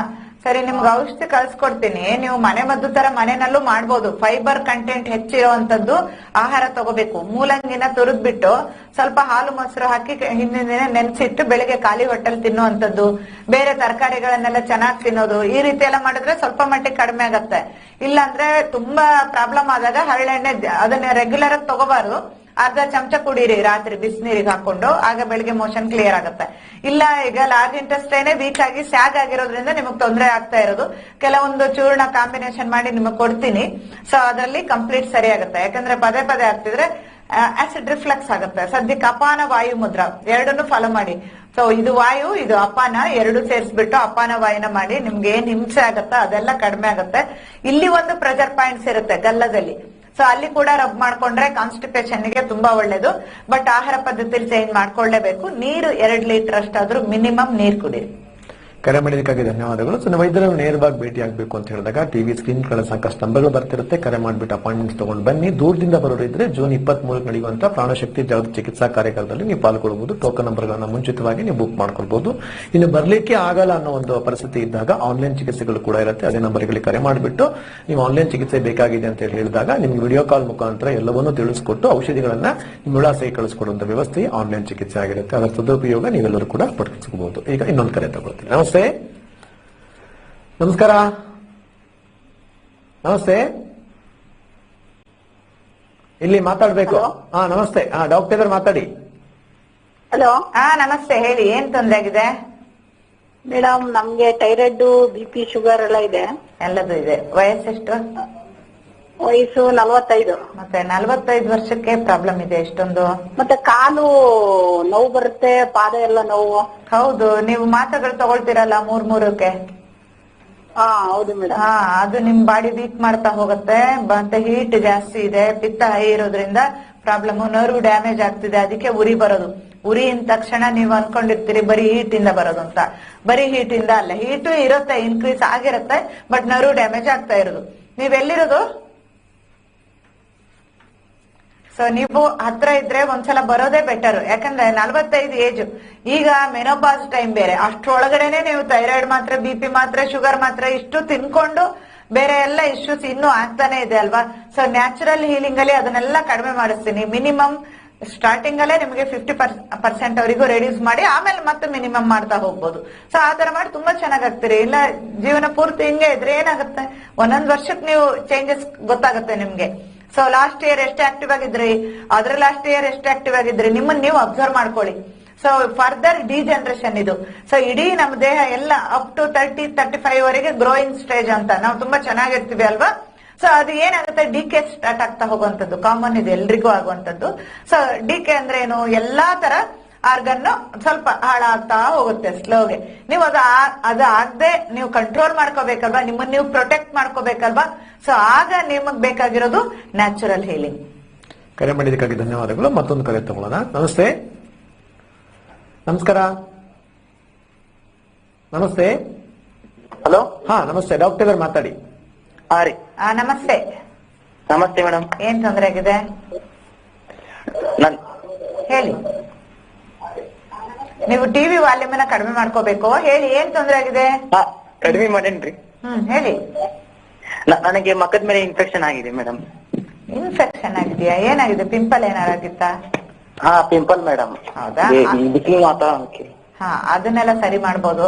ಸರಿ, ನಿಮ್ಗೆ ಔಷಧಿ ಕಳ್ಸ್ಕೊಡ್ತೀನಿ. ನೀವು ಮನೆ ಮದ್ದು ತರ ಮನೆಯಲ್ಲೂ ಮಾಡ್ಬೋದು. ಫೈಬರ್ ಕಂಟೆಂಟ್ ಹೆಚ್ಚಿರುವಂತದ್ದು ಆಹಾರ ತಗೋಬೇಕು. ಮೂಲಂಗಿನ ತುರಿದ್ಬಿಟ್ಟು ಸ್ವಲ್ಪ ಹಾಲು ಮೊಸರು ಹಾಕಿ ಹಿಂದಿನ ದಿನ ನೆನೆಸಿಟ್ಟು ಬೆಳಿಗ್ಗೆ ಖಾಲಿ ಹೊಟ್ಟೆಲ್ ತಿನ್ನುವಂಥದ್ದು, ಬೇರೆ ತರಕಾರಿಗಳನ್ನೆಲ್ಲ ಚೆನ್ನಾಗಿ ತಿನ್ನೋದು, ಈ ರೀತಿ ಎಲ್ಲ ಮಾಡಿದ್ರೆ ಸ್ವಲ್ಪ ಮಟ್ಟಿಗೆ ಕಡಿಮೆ ಆಗತ್ತೆ. ಇಲ್ಲಾಂದ್ರೆ ತುಂಬಾ ಪ್ರಾಬ್ಲಮ್ ಆದಾಗ ಹರಳೆಣ್ಣೆ ಅದನ್ನ ರೆಗ್ಯುಲರ್ ಆಗಿ ತಗೋಬಾರ್ದು. ಅರ್ಧ ಚಮಚ ಕುಡೀರಿ, ರಾತ್ರಿ ಬಿಸಿನೀರಿಗೆ ಹಾಕೊಂಡು, ಆಗ ಬೆಳಿಗ್ಗೆ ಮೋಷನ್ ಕ್ಲಿಯರ್ ಆಗುತ್ತೆ. ಇಲ್ಲ, ಈಗ ಲಾರ್ಜ್ ಇಂಟೆಸ್ಟೈನೇ ವೀಕ್ ಆಗಿ ಸ್ಯಾಗ್ ಆಗಿರೋದ್ರಿಂದ ನಿಮಗೆ ತೊಂದರೆ ಆಗ್ತಾ ಇರೋದು. ಕೆಲವೊಂದು ಚೂರ್ಣ ಕಾಂಬಿನೇಷನ್ ಮಾಡಿ ನಿಮಗೆ ಕೊಡ್ತೀನಿ. ಸೊ ಅದರಲ್ಲಿ ಕಂಪ್ಲೀಟ್ ಸರಿ ಆಗುತ್ತೆ ಯಾಕಂದ್ರೆ ಪದೇ ಪದೇ ಆಗ್ತಿದ್ರೆ ಆಸಿಡ್ ರಿಫ್ಲೆಕ್ಸ್ ಆಗುತ್ತೆ. ಸದ್ಯಕ್ಕೆ ಅಪಾನ ವಾಯು ಮುದ್ರ, ಎರಡನ್ನು ಫಾಲೋ ಮಾಡಿ. ಸೊ ಇದು ವಾಯು, ಇದು ಅಪಾನ, ಎರಡು ಸೇರಿಸ್ಬಿಟ್ಟು ಅಪಾನ ವಾಯುನ ಮಾಡಿ ನಿಮ್ಗೆ ಏನ್ ಹಿಂಸೆ ಆಗತ್ತ, ಅದೆಲ್ಲ ಕಡಿಮೆ ಆಗುತ್ತೆ. ಇಲ್ಲಿ ಒಂದು ಪ್ರೆಷರ್ ಪಾಯಿಂಟ್ಸ್ ಇರುತ್ತೆ ಗಲ್ಲದಲ್ಲಿ. ಸೊ ಅಲ್ಲಿ ಕೂಡ ರಬ್ ಮಾಡ್ಕೊಂಡ್ರೆ ಕಾನ್ಸ್ಟಿಪೇಷನ್ಗೆ ತುಂಬಾ ಒಳ್ಳೇದು. ಬಟ್ ಆಹಾರ ಪದ್ಧತಿ ಚೇಂಜ್ ಮಾಡ್ಕೊಳ್ಳೇಬೇಕು? ನೀರು ಎರಡ್ ಲೀಟರ್ ಅಷ್ಟಾದ್ರೂ ಮಿನಿಮಮ್ ನೀರ್ ಕುಡೀರಿ ಕರೆ ಮಾಡಿದಕ್ಕಾಗಿ ಧನ್ಯವಾದಗಳು. ಸೊ ನಾವು ವೈದ್ಯರನ್ನು ನೇರವಾಗಿ ಭೇಟಿ ಆಗಬೇಕು ಅಂತ ಹೇಳಿದಾಗ ಟಿವಿ ಸ್ಕ್ರೀನ್ ಸಾಕಷ್ಟು ನಂಬರ್ಗಳು ಬರ್ತಿರುತ್ತೆ. ಕರೆ ಮಾಡಿಬಿಟ್ಟು ಅಪಾಯಿಂಟ್ಮೆಂಟ್ಸ್ ತಗೊಂಡು ಬನ್ನಿ. ದೂರದಿಂದ ಬರೋರು ಇದ್ರೆ ಜೂನ್ ಇಪ್ಪತ್ತ್ ಮೂರಕ್ಕೆ ನಡೆಯುವಂತ ಪ್ರಾಣಶಕ್ತಿ ಜಾಗೃತಿ ಚಿಕಿತ್ಸಾ ಕಾರ್ಯಕ್ರಮದಲ್ಲಿ ನೀವು ಪಾಲ್ಗೊಳ್ಳಬಹುದು ಟೋಕನ್ ನಂಬರ್ಗಳನ್ನು ಮುಂಚಿತವಾಗಿ ನೀವು ಬುಕ್ ಮಾಡ್ಕೊಳ್ಬಹುದು. ಇನ್ನು ಬರಲಿಕ್ಕೆ ಆಗಲ್ಲ ಅನ್ನೋ ಒಂದು ಪರಿಸ್ಥಿತಿ ಇದ್ದಾಗ ಆನ್ಲೈನ್ ಚಿಕಿತ್ಸೆಗಳು ಕೂಡ ಇರುತ್ತೆ. ಅದೇ ನಂಬರ್ಗಳಿಗೆ ಕರೆ ಮಾಡಿಬಿಟ್ಟು ನೀವು ಆನ್ಲೈನ್ ಚಿಕಿತ್ಸೆ ಬೇಕಾಗಿದೆ ಅಂತ ಹೇಳಿ ಹೇಳಿದಾಗ ನಿಮ್ಗೆ ವಿಡಿಯೋ ಕಾಲ್ ಮುಖಾಂತರ ಎಲ್ಲವನ್ನೂ ತಿಳಿಸ್ಕೊಟ್ಟು ಔಷಧಿಗಳನ್ನ ವಿಳಾಸಕ್ಕೆ ಕಳಿಸ್ಕೊಡುವಂತ ವ್ಯವಸ್ಥೆ ಆನ್ಲೈನ್ ಚಿಕಿತ್ಸೆ ಆಗಿರುತ್ತೆ. ಅದರ ಸದುಪಯೋಗ ನೀವೆಲ್ಲರೂ ಕೂಡ ಪಡಿಸ್ಕೋಬಹುದು ಈಗ ಇನ್ನೊಂದು ಕರೆ ತಗೊಳ್ತೀನಿ. ನಮಸ್ತೆ. ನಮಸ್ಕಾರ. ನಮಸ್ತೆ. ಇಲ್ಲಿ ಮಾತಾಡ್ಬೇಕು. ಹಾ ನಮಸ್ತೆ. ಹಾ ಡಾಕ್ಟರ್ ಮಾತಾಡಿ. ಹಲೋ. ಹಾ ನಮಸ್ತೆ. ಹೇಳಿ ಏನ್ ತೊಂದರೆ ಆಗಿದೆ? ಮೇಡಮ್ ನಮ್ಗೆ ಥೈರಾಯ್ಡ್ ಬಿ ಪಿ ಶುಗರ್ ಎಲ್ಲ ಇದೆ. ಎಲ್ಲದೂ ಇದೆ. ವಯಸ್ಸೆಷ್ಟು? ವಯಸ್ಸು ನಲವತ್ತೈದು. ಮತ್ತೆ ನಲ್ವತ್ತೈದು ವರ್ಷಕ್ಕೆ ಪ್ರಾಬ್ಲಮ್ ಇದೆ ಇಷ್ಟೊಂದು. ಮತ್ತೆ ಕಾಲು ನೋವು ಬರುತ್ತೆ ಪಾದ ಎಲ್ಲ ನೋವು. ಹೌದು ನೀವು ಮಾತ್ರೆಗಳು ತಗೊಳ್ತೀರಲ್ಲ ಮೂರ್ ಮೂರಕ್ಕೆ? ಹಾ ಹೌದು ಮೇಡಮ್ ಹಾ ಅದು ನಿಮ್ ಬಾಡಿ ವೀಕ್ ಮಾಡ್ತಾ ಹೋಗುತ್ತೆ ಮತ್ತೆ ಹೀಟ್ ಜಾಸ್ತಿ ಇದೆ ಪಿತ್ತ ಹೈ ಇರೋದ್ರಿಂದ ಪ್ರಾಬ್ಲಮ್ ನರ್ವ್ ಡ್ಯಾಮೇಜ್ ಆಗ್ತಿದೆ ಅದಕ್ಕೆ ಉರಿ ಬರೋದು. ಉರಿ ಅಂದ ತಕ್ಷಣ ನೀವು ಅನ್ಕೊಂಡಿರ್ತೀರಿ ಬರೀ ಹೀಟ್ ಇಂದ ಬರೋದು ಅಂತ. ಬರೀ ಹೀಟ್ ಇಂದ ಅಲ್ಲ ಹೀಟು ಇರುತ್ತೆ ಇನ್ಕ್ರೀಸ್ ಆಗಿರುತ್ತೆ ಬಟ್ ನರ್ವ್ ಡ್ಯಾಮೇಜ್ ಆಗ್ತಾ ಇರೋದು. ನೀವೆಲ್ಲಿರೋದು? ಸೊ ನೀವು ಹತ್ರ ಇದ್ರೆ ಒಂದ್ಸಲ ಬರೋದೇ ಬೆಟರ್ ಯಾಕಂದ್ರೆ ನಲ್ವತ್ತೈದು ಏಜ್ ಈಗ ಮೆನೋಪಾಸ್ ಟೈಮ್ ಬೇರೆ. ಅಷ್ಟ್ರೊಳಗಡೆನೆ ನೀವು ಥೈರಾಯ್ಡ್ ಮಾತ್ರ ಬಿ ಪಿ ಮಾತ್ರ ಶುಗರ್ ಮಾತ್ರ ಇಷ್ಟು ತಿನ್ಕೊಂಡು ಬೇರೆ ಎಲ್ಲ ಇಶ್ಯೂಸ್ ಇನ್ನೂ ಆಗ್ತಾನೆ ಇದೆ ಅಲ್ವಾ? ಸೊ ನ್ಯಾಚುರಲ್ ಹೀಲಿಂಗ್ ಅಲ್ಲಿ ಅದನ್ನೆಲ್ಲ ಕಡಿಮೆ ಮಾಡಿಸ್ತೀನಿ. ಮಿನಿಮಮ್ ಸ್ಟಾರ್ಟಿಂಗ್ ಅಲ್ಲೇ ನಿಮಗೆ ಫಿಫ್ಟಿ ಪರ್ಸೆಂಟ್ ಅವರಿಗೂ ರೆಡ್ಯೂಸ್ ಮಾಡಿ ಆಮೇಲೆ ಮತ್ತೆ ಮಿನಿಮಮ್ ಮಾಡ್ತಾ ಹೋಗ್ಬೋದು. ಸೊ ಆ ತರ ಮಾಡಿ ತುಂಬಾ ಚೆನ್ನಾಗಾಗ್ತೀರಿ. ಇಲ್ಲ, ಜೀವನ ಪೂರ್ತಿ ಹಿಂಗೆ ಇದ್ರೆ ಏನಾಗುತ್ತೆ? ಒಂದೊಂದ್ ವರ್ಷಕ್ಕೆ ನೀವು ಚೇಂಜಸ್ ಗೊತ್ತಾಗುತ್ತೆ ನಿಮ್ಗೆ. ಸೊ ಲಾಸ್ಟ್ ಇಯರ್ ಎಷ್ಟು ಆಕ್ಟಿವ್ ಆಗಿದ್ರಿ? ಅದ್ರ ಲಾಸ್ಟ್ ಇಯರ್ ಎಷ್ಟು ಆಕ್ಟಿವ್ ಆಗಿದ್ರಿ? ನಿಮ್ಮನ್ನ ನೀವು ಅಬ್ಸರ್ವ್ ಮಾಡ್ಕೊಳ್ಳಿ. ಸೊ ಫರ್ದರ್ ಡಿ ಜನರೇಷನ್ ಇದು. ಸೊ ಇಡೀ ನಮ್ಮ ದೇಹ ಎಲ್ಲ up to thirty thirty five ವರೆಗೆ ಗ್ರೋಯಿಂಗ್ ಸ್ಟೇಜ್ ಅಂತ. ನಾವು ತುಂಬಾ ಚೆನ್ನಾಗಿರ್ತೀವಿ ಅಲ್ವಾ? ಸೊ ಅದು ಏನಾಗುತ್ತೆ? ಡಿ ಕೆ ಸ್ಟಾರ್ಟ್ ಆಗ್ತಾ ಹೋಗುವಂತದ್ದು ಕಾಮನ್ ಇದು. ಎಲ್ರಿಗೂ ಆಗುವಂತದ್ದು ಸೊ ಡಿ ಕೆ ಅಂದ್ರೆ ಏನು? ಎಲ್ಲಾ ತರ ಆರ್ಗನ್ ಸ್ವಲ್ಪ ಹಾಳಾಗ್ತಾ ಹೋಗುತ್ತೆ ಸ್ಲೋಗೆ. ನೀವು ಅದು ಅದು ಆಗದೆ ನೀವು ಕಂಟ್ರೋಲ್ ಮಾಡ್ಕೋಬೇಕಲ್ವಾ? ನಿಮ್ಮನ್ನ ನೀವು ಪ್ರೊಟೆಕ್ಟ್ ಮಾಡ್ಕೋಬೇಕಲ್ವಾ? ಸೊ ಆಗ ನಿಮಗ್ ಬೇಕಾಗಿರೋದು ನ್ಯಾಚುರಲ್ ಹೀಲಿಂಗ್ ಕರೆ ಮಾಡಿದ್ದಕ್ಕಾಗಿ ಧನ್ಯವಾದಗಳು. ಮತ್ತೊಂದು ಕರೆ ತಗೊಳ್ಳೋಣ. ನಮಸ್ತೆ. ನಮಸ್ಕಾರ. ನಮಸ್ತೆ. ಹಲೋ? ಹಾ ನಮಸ್ತೆ. ಡಾಕ್ಟರ್ ಮಾತಾಡಿ. ಹಾ ರೀ. ಆ, ನಮಸ್ತೆ. ನಮಸ್ತೆ ಮೇಡಮ್. ಏನ್ ತೊಂದರೆ ಆಗಿದೆ? ನನ್ ಹೇಳಿ. ನೀವು ಟಿವಿ ವಾಲ್ಯೂಮ್ ಕಡಿಮೆ ಮಾಡ್ಕೋಬೇಕು. ಹೇಳಿ ಏನ್ ತೊಂದ್ರೆ ಆಗಿದೆ? ಕಡಿಮೆ ಮಾಡೇನ್ರಿ. ಹ್ಮ್ ಹೇಳಿ. ನನಗೆ ಮಕ್ಕದ ಮೇಲೆ ಇನ್ಫೆಕ್ಷನ್ ಆಗಿದೆ ಮೇಡಮ್ ಇನ್ಫೆಕ್ಷನ್ ಆಗಿದೆಯಾ? ಏನಾಗಿದೆ? ಪಿಂಪಲ್ ಏನಾರಾಗಿತ್ತಾ ಹಾ ಪಿಂಪಲ್ ಮೇಡಮ್ ಹೌದಾ? ಬಿಸಿಲು ವಾತಾವರಣಕ್ಕೆ. ಹಾ ಅದನ್ನೆಲ್ಲ ಸರಿ ಮಾಡ್ಬೋದು.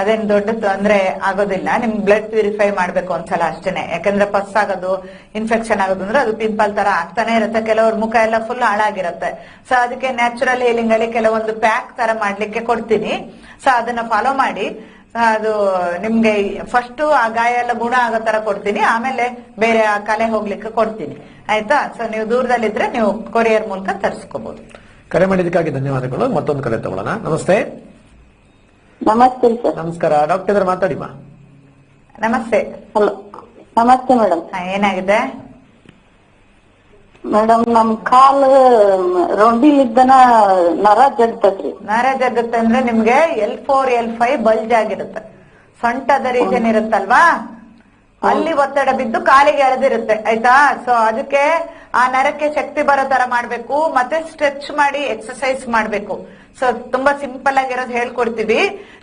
ಅದೇನ್ ದೊಡ್ಡ ತೊಂದ್ರೆ ಆಗೋದಿಲ್ಲ. ನಿಮ್ ಬ್ಲಡ್ ಪ್ಯೂರಿಫೈ ಮಾಡ್ಬೇಕು ಒಂದ್ಸಲ ಅಷ್ಟೇನೆ. ಯಾಕಂದ್ರೆ ಪಸ್ ಆಗೋದು ಇನ್ಫೆಕ್ಷನ್ ಆಗೋದು ಅಂದ್ರೆ ಅದು ಪಿಂಪಲ್ ತರ ಆಗ್ತಾನೆ ಇರುತ್ತೆ. ಕೆಲವ್ರ ಮುಖ ಎಲ್ಲ ಫುಲ್ ಹಾಳಾಗಿರುತ್ತೆ. ಸೊ ಅದಕ್ಕೆ ನ್ಯಾಚುರಲ್ ಹೀಲಿಂಗ್ ಅಲ್ಲಿ ಕೆಲವೊಂದು ಪ್ಯಾಕ್ ತರ ಮಾಡ್ಲಿಕ್ಕೆ ಕೊಡ್ತೀನಿ. ಸೊ ಅದನ್ನ ಫಾಲೋ ಮಾಡಿ. ಅದು ನಿಮ್ಗೆ ಫಸ್ಟ್ ಆ ಗಾಯ ಎಲ್ಲ ಗುಣ ಆಗೋ ತರ ಕೊಡ್ತೀನಿ. ಆಮೇಲೆ ಬೇರೆ ಆ ಕಲೆ ಹೋಗ್ಲಿಕ್ಕೆ ಕೊಡ್ತೀನಿ. ಆಯ್ತಾ? ಸೊ ನೀವು ದೂರದಲ್ಲಿದ್ರೆ ನೀವು ಕೊರಿಯರ್ ಮೂಲಕ ತರಿಸ್ಕೋಬಹುದು ಕರೆ ಮಾಡಿದಕ್ಕಾಗಿ ಧನ್ಯವಾದಗಳು. ಮತ್ತೊಂದು ಕರೆ ತಗೊಳ್ಳೋಣ. ನಮಸ್ತೆ. ನಮಸ್ತೆ ಸರ್. ನಮಸ್ಕಾರ ಡಾಕ್ಟರ್ ಇದ್ರೆ ಮಾತಾಡಿಮ್ಮ ನಮಸ್ತೆ. ಹಲೋ ನಮಸ್ತೆ ಮೇಡಮ್ ಹಾ, ಏನಾಗಿದೆ? ಮೇಡಮ್ ನಮ್ ಕಾಲ್ ರೊಂಡಿಲಿದ್ದನ ನರ ಜಡ್ತದ್ರಿ. ನರ ಜಗತ್ತು ಅಂದ್ರೆ ನಿಮ್ಗೆ L four L five bulge ಆಗಿರುತ್ತೆ. ಸೊಂಟದ ರೀಜನ್ ಇರುತ್ತಲ್ವಾ? ಅಲ್ಲಿ ಒತ್ತಡ ಬಿದ್ದು ಕಾಲಿಗೆ ಎಳೆದಿರುತ್ತೆ ಆಯ್ತಾ? ಸೊ ಅದಕ್ಕೆ ಆ ನರಕ್ಕೆ ಶಕ್ತಿ ಬರೋ ತರ ಮಾಡ್ಬೇಕು ಮತ್ತೆ ಸ್ಟ್ರೆಚ್ ಮಾಡಿ ಎಕ್ಸರ್ಸೈಸ್ ಮಾಡ್ಬೇಕು. ಸೊ ತುಂಬಾ ಸಿಂಪಲ್ ಆಗಿರೋದು ಹೇಳ್ಕೊಡ್ತೀವಿ.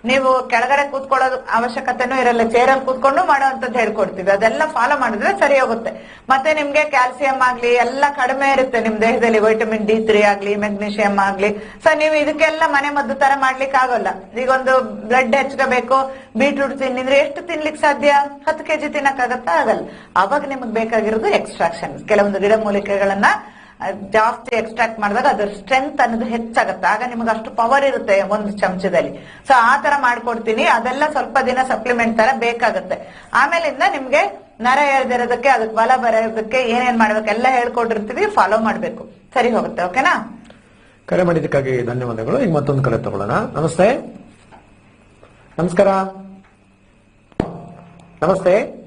ನೀವು ಕೆಳಗಡೆ ಕೂತ್ಕೊಳ್ಳೋದು ಅವಶ್ಯಕತೆನೂ ಇರಲ್ಲ ಚೇರಲ್ಲಿ ಕೂತ್ಕೊಂಡು ಮಾಡುವಂತದ್ದು ಹೇಳ್ಕೊಡ್ತೀವಿ. ಅದೆಲ್ಲ ಫಾಲೋ ಮಾಡಿದ್ರೆ ಸರಿ ಹೋಗುತ್ತೆ. ಮತ್ತೆ ನಿಮ್ಗೆ ಕ್ಯಾಲ್ಸಿಯಂ ಆಗ್ಲಿ, ಎಲ್ಲ ಕಡಿಮೆ ಇರುತ್ತೆ ನಿಮ್ ದೇಹದಲ್ಲಿ ವೈಟಮಿನ್ ಡಿ ತ್ರೀ ಆಗ್ಲಿ ಮೆಗ್ನೀಷಿಯಂ ಆಗ್ಲಿ. ಸೊ ನೀವು ಇದಕ್ಕೆಲ್ಲ ಮನೆ ಮದ್ದು ತರ ಮಾಡ್ಲಿಕ್ಕೆ ಆಗೋಲ್ಲ. ಈಗ ಒಂದು ಬ್ಲಡ್ ಹೆಚ್ಚಬೇಕು ಬೀಟ್ರೂಟ್ ತಿನ್ನಿದ್ರೆ ಎಷ್ಟು ತಿನ್ಲಿಕ್ಕೆ ಸಾಧ್ಯ? ಹತ್ತು ಕೆಜಿ ತಿನ್ನಕ್ಕಾಗತ್ತಾ? ಆಗಲ್ಲ. ಅವಾಗ ನಿಮಗ್ ಬೇಕಾಗಿರೋದು ಎಕ್ಸ್ಟ್ರಾಕ್ಷನ್ ಕೆಲವೊಂದು ಗಿಡಮೂಲಿಕೆಗಳನ್ನ ಜಾಸ್ತಿ ಎಕ್ಸ್ಟ್ರಾಕ್ಟ್ ಮಾಡಿದಾಗ ಅದ್ರ ಸ್ಟ್ರೆಂತ್ ಅನ್ನೋದು ಹೆಚ್ಚಾಗುತ್ತೆ. ಆಗ ನಿಮ್ಗೆ ಅಷ್ಟು ಪವರ್ ಇರುತ್ತೆ ಒಂದು ಚಮಚದಲ್ಲಿ. ಸೊ ಆ ತರ ಮಾಡ್ಕೊಡ್ತೀನಿ. ಅದೆಲ್ಲ ಸ್ವಲ್ಪ ದಿನ ಸಪ್ಲಿಮೆಂಟ್ ತರ ಬೇಕಾಗುತ್ತೆ. ಆಮೇಲಿಂದ ನಿಮ್ಗೆ ನರ ಎಳ್ದಿರೋದಕ್ಕೆ, ಅದಕ್ಕೆ ಬಲ ಬರೋದಕ್ಕೆ ಏನೇನ್ ಮಾಡ್ಬೇಕು ಎಲ್ಲ ಹೇಳ್ಕೊಟ್ಟಿರ್ತೀವಿ ಫಾಲೋ ಮಾಡ್ಬೇಕು. ಸರಿ ಹೋಗುತ್ತೆ, ಓಕೆನಾ? ಕರೆ ಮಾಡಿದ್ದಕ್ಕಾಗಿ ಧನ್ಯವಾದಗಳು. ಈಗ ಮತ್ತೊಂದು ಕರೆ ತಗೊಳ್ಳೋಣ. ನಮಸ್ತೆ. ನಮಸ್ಕಾರ. ನಮಸ್ತೆ.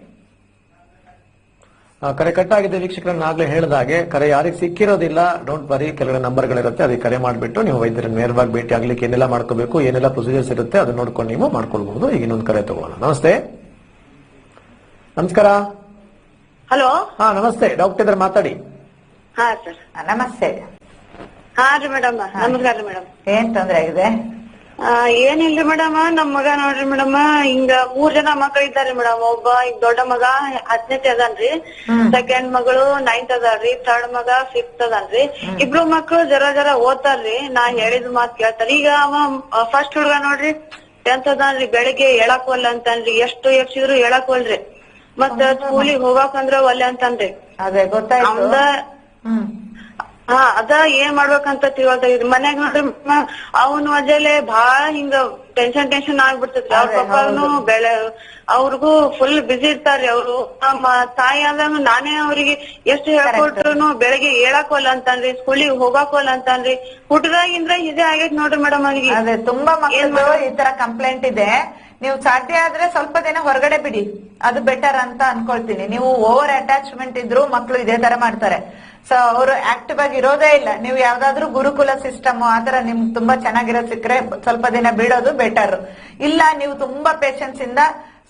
ಆ, ಕಟ್ ಆಗಿದೆ ವೀಕ್ಷಕರನ್ನ ಆಗ್ಲೇ ಹೇಳಿದ ಹಾಗೆ ಕರೆ ಯಾರಿಗೆ ಸಿಕ್ಕಿರೋದಿಲ್ಲ. ಡೋಂಟ್ ವರಿ ಕೆಲವರ ನಂಬರ್ಗಳಿರುತ್ತೆ ಅದಕ್ಕೆ ಕರೆ ಮಾಡಿಬಿಟ್ಟು ನೀವು ವೈದ್ಯರನ್ನ ನೇರವಾಗಿ ಭೇಟಿ ಆಗ್ಲಿಕ್ಕೆ ಏನೆಲ್ಲ ಮಾಡ್ಕೋಬೇಕು ಏನೆಲ್ಲ ಪ್ರೊಸೀಜರ್ಸ್ ಇರುತ್ತೆ ಅದನ್ನ ನೋಡ್ಕೊಂಡು ನೀವು ಮಾಡ್ಕೊಳ್ಬಹುದು. ಈಗ ಇನ್ನೊಂದು ಕರೆ ತಗೊಳ್ಳೋಣ. ನಮಸ್ತೆ. ನಮಸ್ಕಾರ. ಹಲೋ. ಹಾ ನಮಸ್ತೆ. ಡಾಕ್ಟರ್ ಇದ್ರೆ ಮಾತಾಡಿ. ಹಾ ಸರ್. ನಮಸ್ತೆ. ಹಾ ರೀ ಮೇಡಮ್. ನಮಸ್ಕಾರ ಮೇಡಮ್. ಏನ್ ತೊಂದ್ರೆ ಆಗಿದೆ? ಏನಿಲ್ರಿ ಮೇಡಮ್? ನಮ್ ಮಗ ನೋಡ್ರಿ ಮೇಡಮ್ ಹಿಂಗ ಮೂರ್ ಜನ ಮಕ್ಳ ಇದ್ದಾರೆ ಮೇಡಮ್. ಒಬ್ಬ ಈಗ ದೊಡ್ಡ ಮಗ ಹತ್ತನೇ ಅದಾನ್ರಿ. ಸೆಕೆಂಡ್ ಮಗಳು ನೈನ್ತ್ ಅದಾಳ್ರಿ ಥರ್ಡ್ ಮಗ ಫಿಫ್ತ್ ಅದನ್ರಿ. ಇಬ್ರು ಮಕ್ಳು ಜರ ಜರ ಓದ್ತಾರ್ರಿ ನಾ ಹೇಳಿದ್ ಮಾತ್ ಕೇಳ್ತಾರ ಈಗ ಅವ ಫಸ್ಟ್ ಹುಡ್ಗ ನೋಡ್ರಿ ಟೆಂತ್ ಅದಾನ್ರಿ. ಬೆಳಿಗ್ಗೆ ಹೇಳಕ್ ಒಲ್ಲ ಅಂತನ್ರಿ. ಎಷ್ಟು ಎಪ್ಸಿದ್ರು ಹೇಳಕ್ ಒಲ್ರಿ. ಮತ್ತ ಸ್ಕೂಲಿಗೆ ಹೋಗಾಕಂದ್ರ ಒಲ್ಲೆ ಅಂತನ್ರಿ. ಅದೇ ಗೊತ್ತಾಯ್ತು. ಹಾ ಅದ ಏನ್ ಮಾಡ್ಬೇಕಂತ ತಿಳ್ಕೊಳ್ತಾ ಮನ್ಯಾಗ ನೋಡ್ರಿ ಅವನ ವಜಲೆ ಬಾಳ ಹಿಂಗ ಟೆನ್ಷನ್ ಟೆನ್ಷನ್ ಆಗ್ಬಿಡ್ತೈತಿ ಅವ್ರ ಪಪ್ಪಾನು ಬೆಳೆ ಅವ್ರಿಗೂ ಫುಲ್ ಬಿಸಿ ಇರ್ತಾರ್ರಿ ಅವ್ರು. ನಮ್ಮ ತಾಯಿ ಆದಂಗ ನಾನೇ ಅವ್ರಿಗೆ ಎಷ್ಟು ಹೇಳ್ಕೊಟ್ರು ಬೆಳಗ್ಗೆ ಹೇಳಕೋಲ್ಲ ಅಂತನ್ರಿ ಸ್ಕೂಲಿಗೆ ಹೋಗಾಕೋಲ್ಲ ಅಂತನ್ರಿ ಹುಟ್ಟದಾಗಿಂದ್ರ ಇದೇ ಆಗೈತ್ ನೋಡ್ರಿ ಮೇಡಮ್ ಅವ್ರಿಗೆ ಅದೇ ತುಂಬಾ ಮಕ್ಕಳು ಈ ತರ ಕಂಪ್ಲೇಂಟ್ ಇದೆ. ನೀವು ಸಾಧ್ಯ ಆದ್ರೆ ಸ್ವಲ್ಪ ದಿನ ಹೊರಗಡೆ ಬಿಡಿ. ಅದು ಬೆಟರ್ ಅಂತ ಅನ್ಕೊಳ್ತೀನಿ. ನೀವು ಓವರ್ ಅಟ್ಯಾಚ್ಮೆಂಟ್ ಇದ್ರು ಮಕ್ಕಳು ಇದೇ ತರ ಮಾಡ್ತಾರೆ. ಸೊ ಅವರು ಆಕ್ಟಿವ್ ಆಗಿ ಇರೋದೇ ಇಲ್ಲ. ನೀವು ಯಾವ್ದಾದ್ರು ಗುರುಕುಲ ಸಿಸ್ಟಮ್ ಆತರ ನಿಮ್ಗೆ ತುಂಬಾ ಚೆನ್ನಾಗಿರೋ ಸಿಕ್ಕರೆ ಸ್ವಲ್ಪ ದಿನ ಬಿಡೋದು ಬೆಟರ್ ಇಲ್ಲ, ನೀವು ತುಂಬಾ ಪೇಷನ್ಸ್ ಇಂದ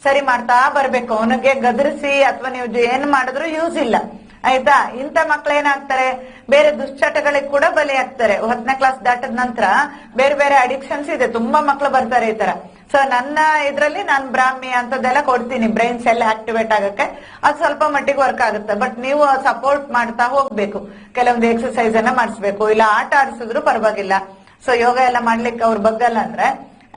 ಸರಿ ಮಾಡ್ತಾ ಬರ್ಬೇಕು. ಅವನಿಗೆ ಗದರಿಸಿ ಅಥವಾ ನೀವು ಏನ್ ಮಾಡಿದ್ರು ಯೂಸ್ ಇಲ್ಲ. ಆಯ್ತಾ? ಇಂತ ಮಕ್ಳು ಏನಾಗ್ತಾರೆ? ಬೇರೆ ದುಶ್ಚಟಗಳಿಗೆ ಕೂಡ ಬಲಿಯಾಗ್ತಾರೆ. ಹತ್ತನೇ ಕ್ಲಾಸ್ ದಾಟದ ನಂತರ ಬೇರೆ ಬೇರೆ ಅಡಿಕ್ಷನ್ಸ್ ಇದೆ. ತುಂಬಾ ಮಕ್ಳು ಬರ್ತಾರೆ ಈ ತರ ಸೊ ನನ್ನ ಇದ್ರಲ್ಲಿ ನಾನು ಬ್ರಾಹ್ಮಿ ಅಂತದೆಲ್ಲ ಕೊಡ್ತೀನಿ. ಬ್ರೈನ್ ಸೆಲ್ ಆಕ್ಟಿವೇಟ್ ಆಗಕ್ಕೆ. ಅದು ಸ್ವಲ್ಪ ಮಟ್ಟಿಗೆ ವರ್ಕ್ ಆಗುತ್ತೆ. ಬಟ್ ನೀವು ಸಪೋರ್ಟ್ ಮಾಡ್ತಾ ಹೋಗ್ಬೇಕು. ಕೆಲವೊಂದು ಎಕ್ಸಸೈಸ್ ಅನ್ನ ಮಾಡಿಸ್ಬೇಕು. ಇಲ್ಲ, ಆಟ ಆಡಿಸಿದ್ರು ಪರವಾಗಿಲ್ಲ. ಸೊ ಯೋಗ ಎಲ್ಲ ಮಾಡ್ಲಿಕ್ಕೆ ಅವ್ರು ಬಗ್ಗಲ್ಲ ಅಂದ್ರೆ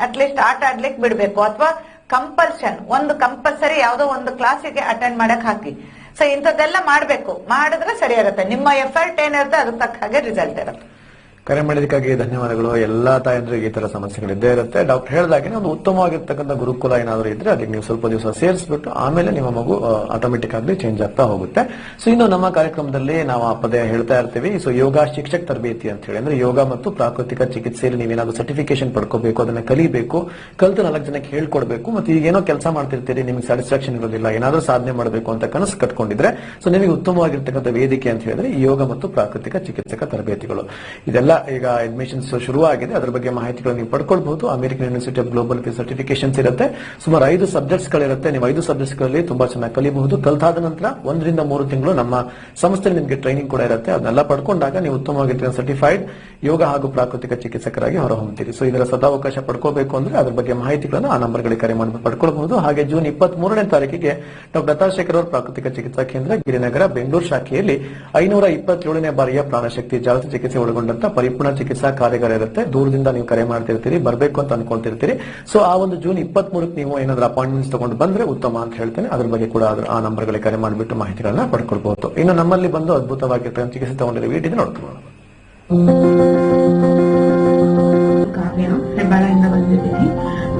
ಅಟ್ಲೀಸ್ಟ್ ಆಟ ಆಡ್ಲಿಕ್ಕೆ ಬಿಡ್ಬೇಕು. ಅಥವಾ ಕಂಪಲ್ಷನ್ ಒಂದು ಕಂಪಲ್ಸರಿ ಯಾವುದೋ ಒಂದು ಕ್ಲಾಸಿಗೆ ಅಟೆಂಡ್ ಮಾಡಕ್ ಹಾಕಿ. ಸೊ ಇಂಥದ್ದೆಲ್ಲ ಮಾಡ್ಬೇಕು. ಮಾಡಿದ್ರೆ ಸರಿ ಆಗುತ್ತೆ. ನಿಮ್ಮ ಎಫರ್ಟ್ ಏನಿರುತ್ತೆ ಅದಕ್ಕೆ ತಕ್ಕ ಹಾಗೆ ರಿಸಲ್ಟ್ ಇರುತ್ತೆ. ಕರೆ ಮಾಡಿದಕ್ಕಾಗಿ ಧನ್ಯವಾದಗಳು. ಎಲ್ಲಾ ತಾಯಂದ್ರಿಗೆ ಈ ತರ ಸಮಸ್ಯೆಗಳು ಇದ್ದೇ ಇರುತ್ತೆ. ಡಾಕ್ಟರ್ ಹೇಳಿದಾಗೆ ಒಂದು ಉತ್ತಮವಾಗಿರ್ತಕ್ಕಂಥ ಗುರುಕುಲ ಏನಾದರೂ ಇದ್ರೆ ಅದಕ್ಕೆ ನೀವು ಸ್ವಲ್ಪ ದಿವಸ ಸೇರಿಸ್ಬಿಟ್ಟು ಆಮೇಲೆ ನಿಮ್ಮ ಮಗು ಆಟೋಮೆಟಿಕ್ ಆಗಿ ಚೇಂಜ್ ಆಗ್ತಾ ಹೋಗುತ್ತೆ. ಸೊ ಇನ್ನು ನಮ್ಮ ಕಾರ್ಯಕ್ರಮದಲ್ಲಿ ನಾವು ಆ ಪದೇ ಹೇಳ್ತಾ ಇರ್ತೀವಿ. ಸೊ ಯೋಗ ಶಿಕ್ಷಕ ತರಬೇತಿ ಅಂತ ಹೇಳಿ. ಅಂದ್ರೆ ಯೋಗ ಮತ್ತು ಪ್ರಾಕೃತಿಕ ಚಿಕಿತ್ಸೆಯಲ್ಲಿ ನೀವೇನಾದ್ರು ಸರ್ಟಿಫಿಕೇಶನ್ ಪಡ್ಕೋಬೇಕು, ಅದನ್ನ ಕಲಿಬೇಕು, ಕಲಿತು ನಾಲ್ಕು ಜನಕ್ಕೆ ಹೇಳ್ಕೊಡ್ಬೇಕು, ಮತ್ತೆ ಈಗೇನೋ ಕೆಲಸ ಮಾಡ್ತಿರ್ತೀರಿ, ನಿಮ್ಗೆ ಸ್ಯಾಟಿಸ್ಫ್ಯಾಕ್ಷನ್ ಇರೋದಿಲ್ಲ, ಏನಾದ್ರೂ ಸಾಧನೆ ಮಾಡಬೇಕು ಅಂತ ಕನಸು ಕಟ್ಕೊಂಡಿದ್ರೆ ಸೊ ನಿಮಗೆ ಉತ್ತಮವಾಗಿರ್ತಕ್ಕಂಥ ವೇದಿಕೆ ಅಂತ ಹೇಳಿದ್ರೆ ಯೋಗ ಮತ್ತು ಪ್ರಾಕೃತಿಕ ಚಿಕಿತ್ಸಕ ತರಬೇತಿಗಳು. ಇದೆಲ್ಲ ಈಗ ಅಡ್ಮಿಷನ್ಸ್ ಶುರುವಾಗಿದೆ. ಅದರ ಬಗ್ಗೆ ಮಾಹಿತಿಗಳನ್ನು ನೀವು ಪಡ್ಕೊಳ್ಬಹುದು. American university of global certifications ಇರುತ್ತೆ. ಸುಮಾರು ಐದು ಸಬ್ಜೆಕ್ಟ್ಸ್ ಗಳಿರುತ್ತೆ. ನೀವು ಐದು ಸಬ್ಜೆಕ್ಟ್ಸ್ಗಳಲ್ಲಿ ತುಂಬಾ ಚೆನ್ನಾಗಿ ಕಲಿಬಹುದು. ಕಲ್ತಾದ ನಂತರ ಒಂದರಿಂದ ಮೂರು ತಿಂಗಳು ನಮ್ಮ ಸಂಸ್ಥೆಯಲ್ಲಿ ನಿಮಗೆ ಟ್ರೈನಿಂಗ್ ಕೂಡ ಇರುತ್ತೆ. ಅದನ್ನೆಲ್ಲ ಪಡ್ಕೊಂಡಾಗ ನೀವು ಉತ್ತಮವಾಗಿ ಸರ್ಟಿಫೈಡ್ ಯೋಗ ಹಾಗೂ ಪ್ರಾಕೃತಿಕ ಚಿಕಿತ್ಸಕರಾಗಿ ಹೊರಹೊಮ್ಮುತ್ತೀರಿ. ಸೊ ಇದರ ಸದಾವಕಾಶ ಪಡ್ಕೋಬೇಕು ಅಂದ್ರೆ ಅದ್ರ ಬಗ್ಗೆ ಮಾಹಿತಿಗಳನ್ನು ಆ ನಂಬರ್ಗಳಿಗೆ ಕರೆ ಮಾಡಿ ಪಡ್ಕೊಳ್ಬಹುದು. ಹಾಗೆ ಜೂನ್ ಇಪ್ಪತ್ತ್ ಮೂರನೇ ತಾರೀಕಿಗೆ ಡಾಕ್ಟರ್ ಲತಾಶೇಖರ್ ಅವರ ಪ್ರಾಕೃತಿಕ ಚಿಕಿತ್ಸಾ ಕೇಂದ್ರ ಗಿರಿನಗರ, ಬೆಂಗಳೂರು ಶಾಖೆಯಲ್ಲಿ ಐನೂರ ಇಪ್ಪತ್ತೇಳನೇ ಬಾರಿಯ ಪ್ರಾಣಶಕ್ತಿ ಜಾಗೃತಿ ಚಿಕಿತ್ಸೆ ಒಳಗೊಂಡಂತ ಪರಿಪೂರ್ಣ ಚಿಕಿತ್ಸಾ ಕಾರ್ಯಗಾರ ಇರುತ್ತೆ. ದೂರದಿಂದ ನೀವು ಕರೆ ಮಾಡ್ತಿರ್ತೀರಿ, ಬರಬೇಕು ಅಂತ ಅನ್ಕೊಂತಿರ್ತೀರಿ. ಸೊ ಆ ಒಂದು ಜೂನ್ ಇಪ್ಪತ್ತ್ ಮೂರಕ್ಕೆ ನೀವು ಏನಾದ್ರೂ ಅಪಾಯಿಂಟ್ಮೆಂಟ್ಸ್ ತಗೊಂಡು ಬಂದ್ರೆ ಉತ್ತಮ ಅಂತ ಹೇಳ್ತೇನೆ. ಅದ್ರ ಬಗ್ಗೆ ಕೂಡ ಆ ನಂಬರ್ಗಳಿಗೆ ಕರೆ ಮಾಡಿಬಿಟ್ಟು ಮಾಹಿತಿಗಳನ್ನ ಪಡ್ಕೊಳ್ಬಹುದು ಇನ್ನು ನಮ್ಮಲ್ಲಿ ಬಂದು ಅದ್ಭುತವಾಗಿರ್ತಕ್ಕಂಥ ಚಿಕಿತ್ಸೆ ತಗೊಂಡಿರೋ ವಿಡಿಯೋ ನೋಡ್ಕೊಳ್ಳೋಣ ಕಾವ್ಯ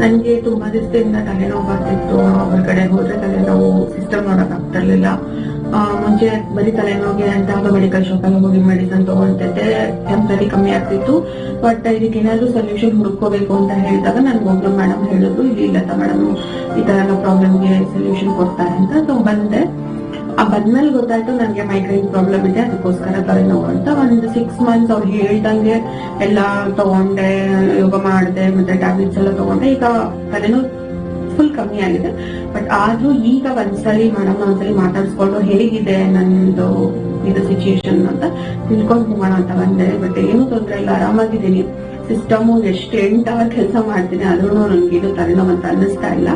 ನನಗೆ ತುಂಬಾ ದಿವಸದಿಂದ ತಲೆನೋವು ಬರ್ತಿತ್ತು. ಹೊರಗಡೆ ಹೋದ್ರೆ ತಲೆನೋವು ಸಿಸ್ಟಮ್ ನೋಡಕ್ ಆಗ್ತಿರ್ಲಿಲ್ಲ ಮುಂಚೆ ಬರೀ ತಲೆನೋವಿಗೆ ಅಂತ ಮೆಡಿಕಲ್ ಶಾಪ್ ಅಲ್ಲಿ ಹೋಗಿ ಮೆಡಿಸನ್ ತಗೊಂತಿದ್ದೆ ಟೆಂಪ್ರರಿ ಕಮ್ಮಿ ಆಗ್ತಿತ್ತು. ಬಟ್ ಇದಕ್ಕೆ ಏನಾದ್ರು ಸೊಲ್ಯೂಷನ್ ಹುಡ್ಕೋಬೇಕು ಅಂತ ಹೇಳಿದಾಗ ನನ್ಗೆ ಒಬ್ರು ಮೇಡಮ್ ಹೇಳಿದ್ರು, ಇಲ್ಲಿ ಲತಾ ಮೇಡಮ್ ಈ ತರ ಎಲ್ಲ ಪ್ರಾಬ್ಲಮ್ಗೆ ಸೊಲ್ಯೂಷನ್ ಕೊಡ್ತಾರೆ ಅಂತ ಸೊ ಬಂದೆ. ಆ ಬಂದ್ಮೇಲೆ ಗೊತ್ತಾಯ್ತು ನನಗೆ ಮೈಗ್ರೈನ್ ಪ್ರಾಬ್ಲಮ್ ಇದೆ, ಅದಕ್ಕೋಸ್ಕರ ತಲೆನೋವು ಅಂತ ಒಂದು ಸಿಕ್ಸ್ ಮಂತ್ಸ್ ಅವ್ರು ಹೇಳ್ದಂಗೆ ಎಲ್ಲ ತಗೊಂಡೆ, ಯೋಗ ಮಾಡಿದೆ, ಮತ್ತೆ ಟ್ಯಾಬ್ಲೆಟ್ಸ್ ಎಲ್ಲ ತಗೊಂಡೆ. ಈಗ ತಲೆನೋವು ಫುಲ್ ಕಮ್ಮಿ ಆಗಿದೆ. ಬಟ್ ಆದ್ರೂ ಈಗ ಒಂದ್ಸಲಿ ಮೇಡಮ್ ಒಂದ್ಸಲಿ ಮಾತಾಡಿಸ್ಕೊಂಡು ಹೇಗಿದೆ ನಂದು ಇದು ಸಿಚುಯೇಷನ್ ಅಂತ ತಿಳ್ಕೊಂಡು ಹೋಗೋಣ ಅಂತ ಬಂದೆ. ಬಟ್ ಏನು ತೊಂದ್ರೆ ಇಲ್ಲ, ಆರಾಮಾಗಿದ್ದೀನಿ. ಸಿಸ್ಟಮ್ ಎಷ್ಟು ಎಂಟು ಅವರ್ ಕೆಲಸ ಮಾಡ್ತೀನಿ ಆದ್ರೂ ಇದು ತಲೆನೋವು ಅಂತ ಅನ್ನಿಸ್ತಾ ಇಲ್ಲ.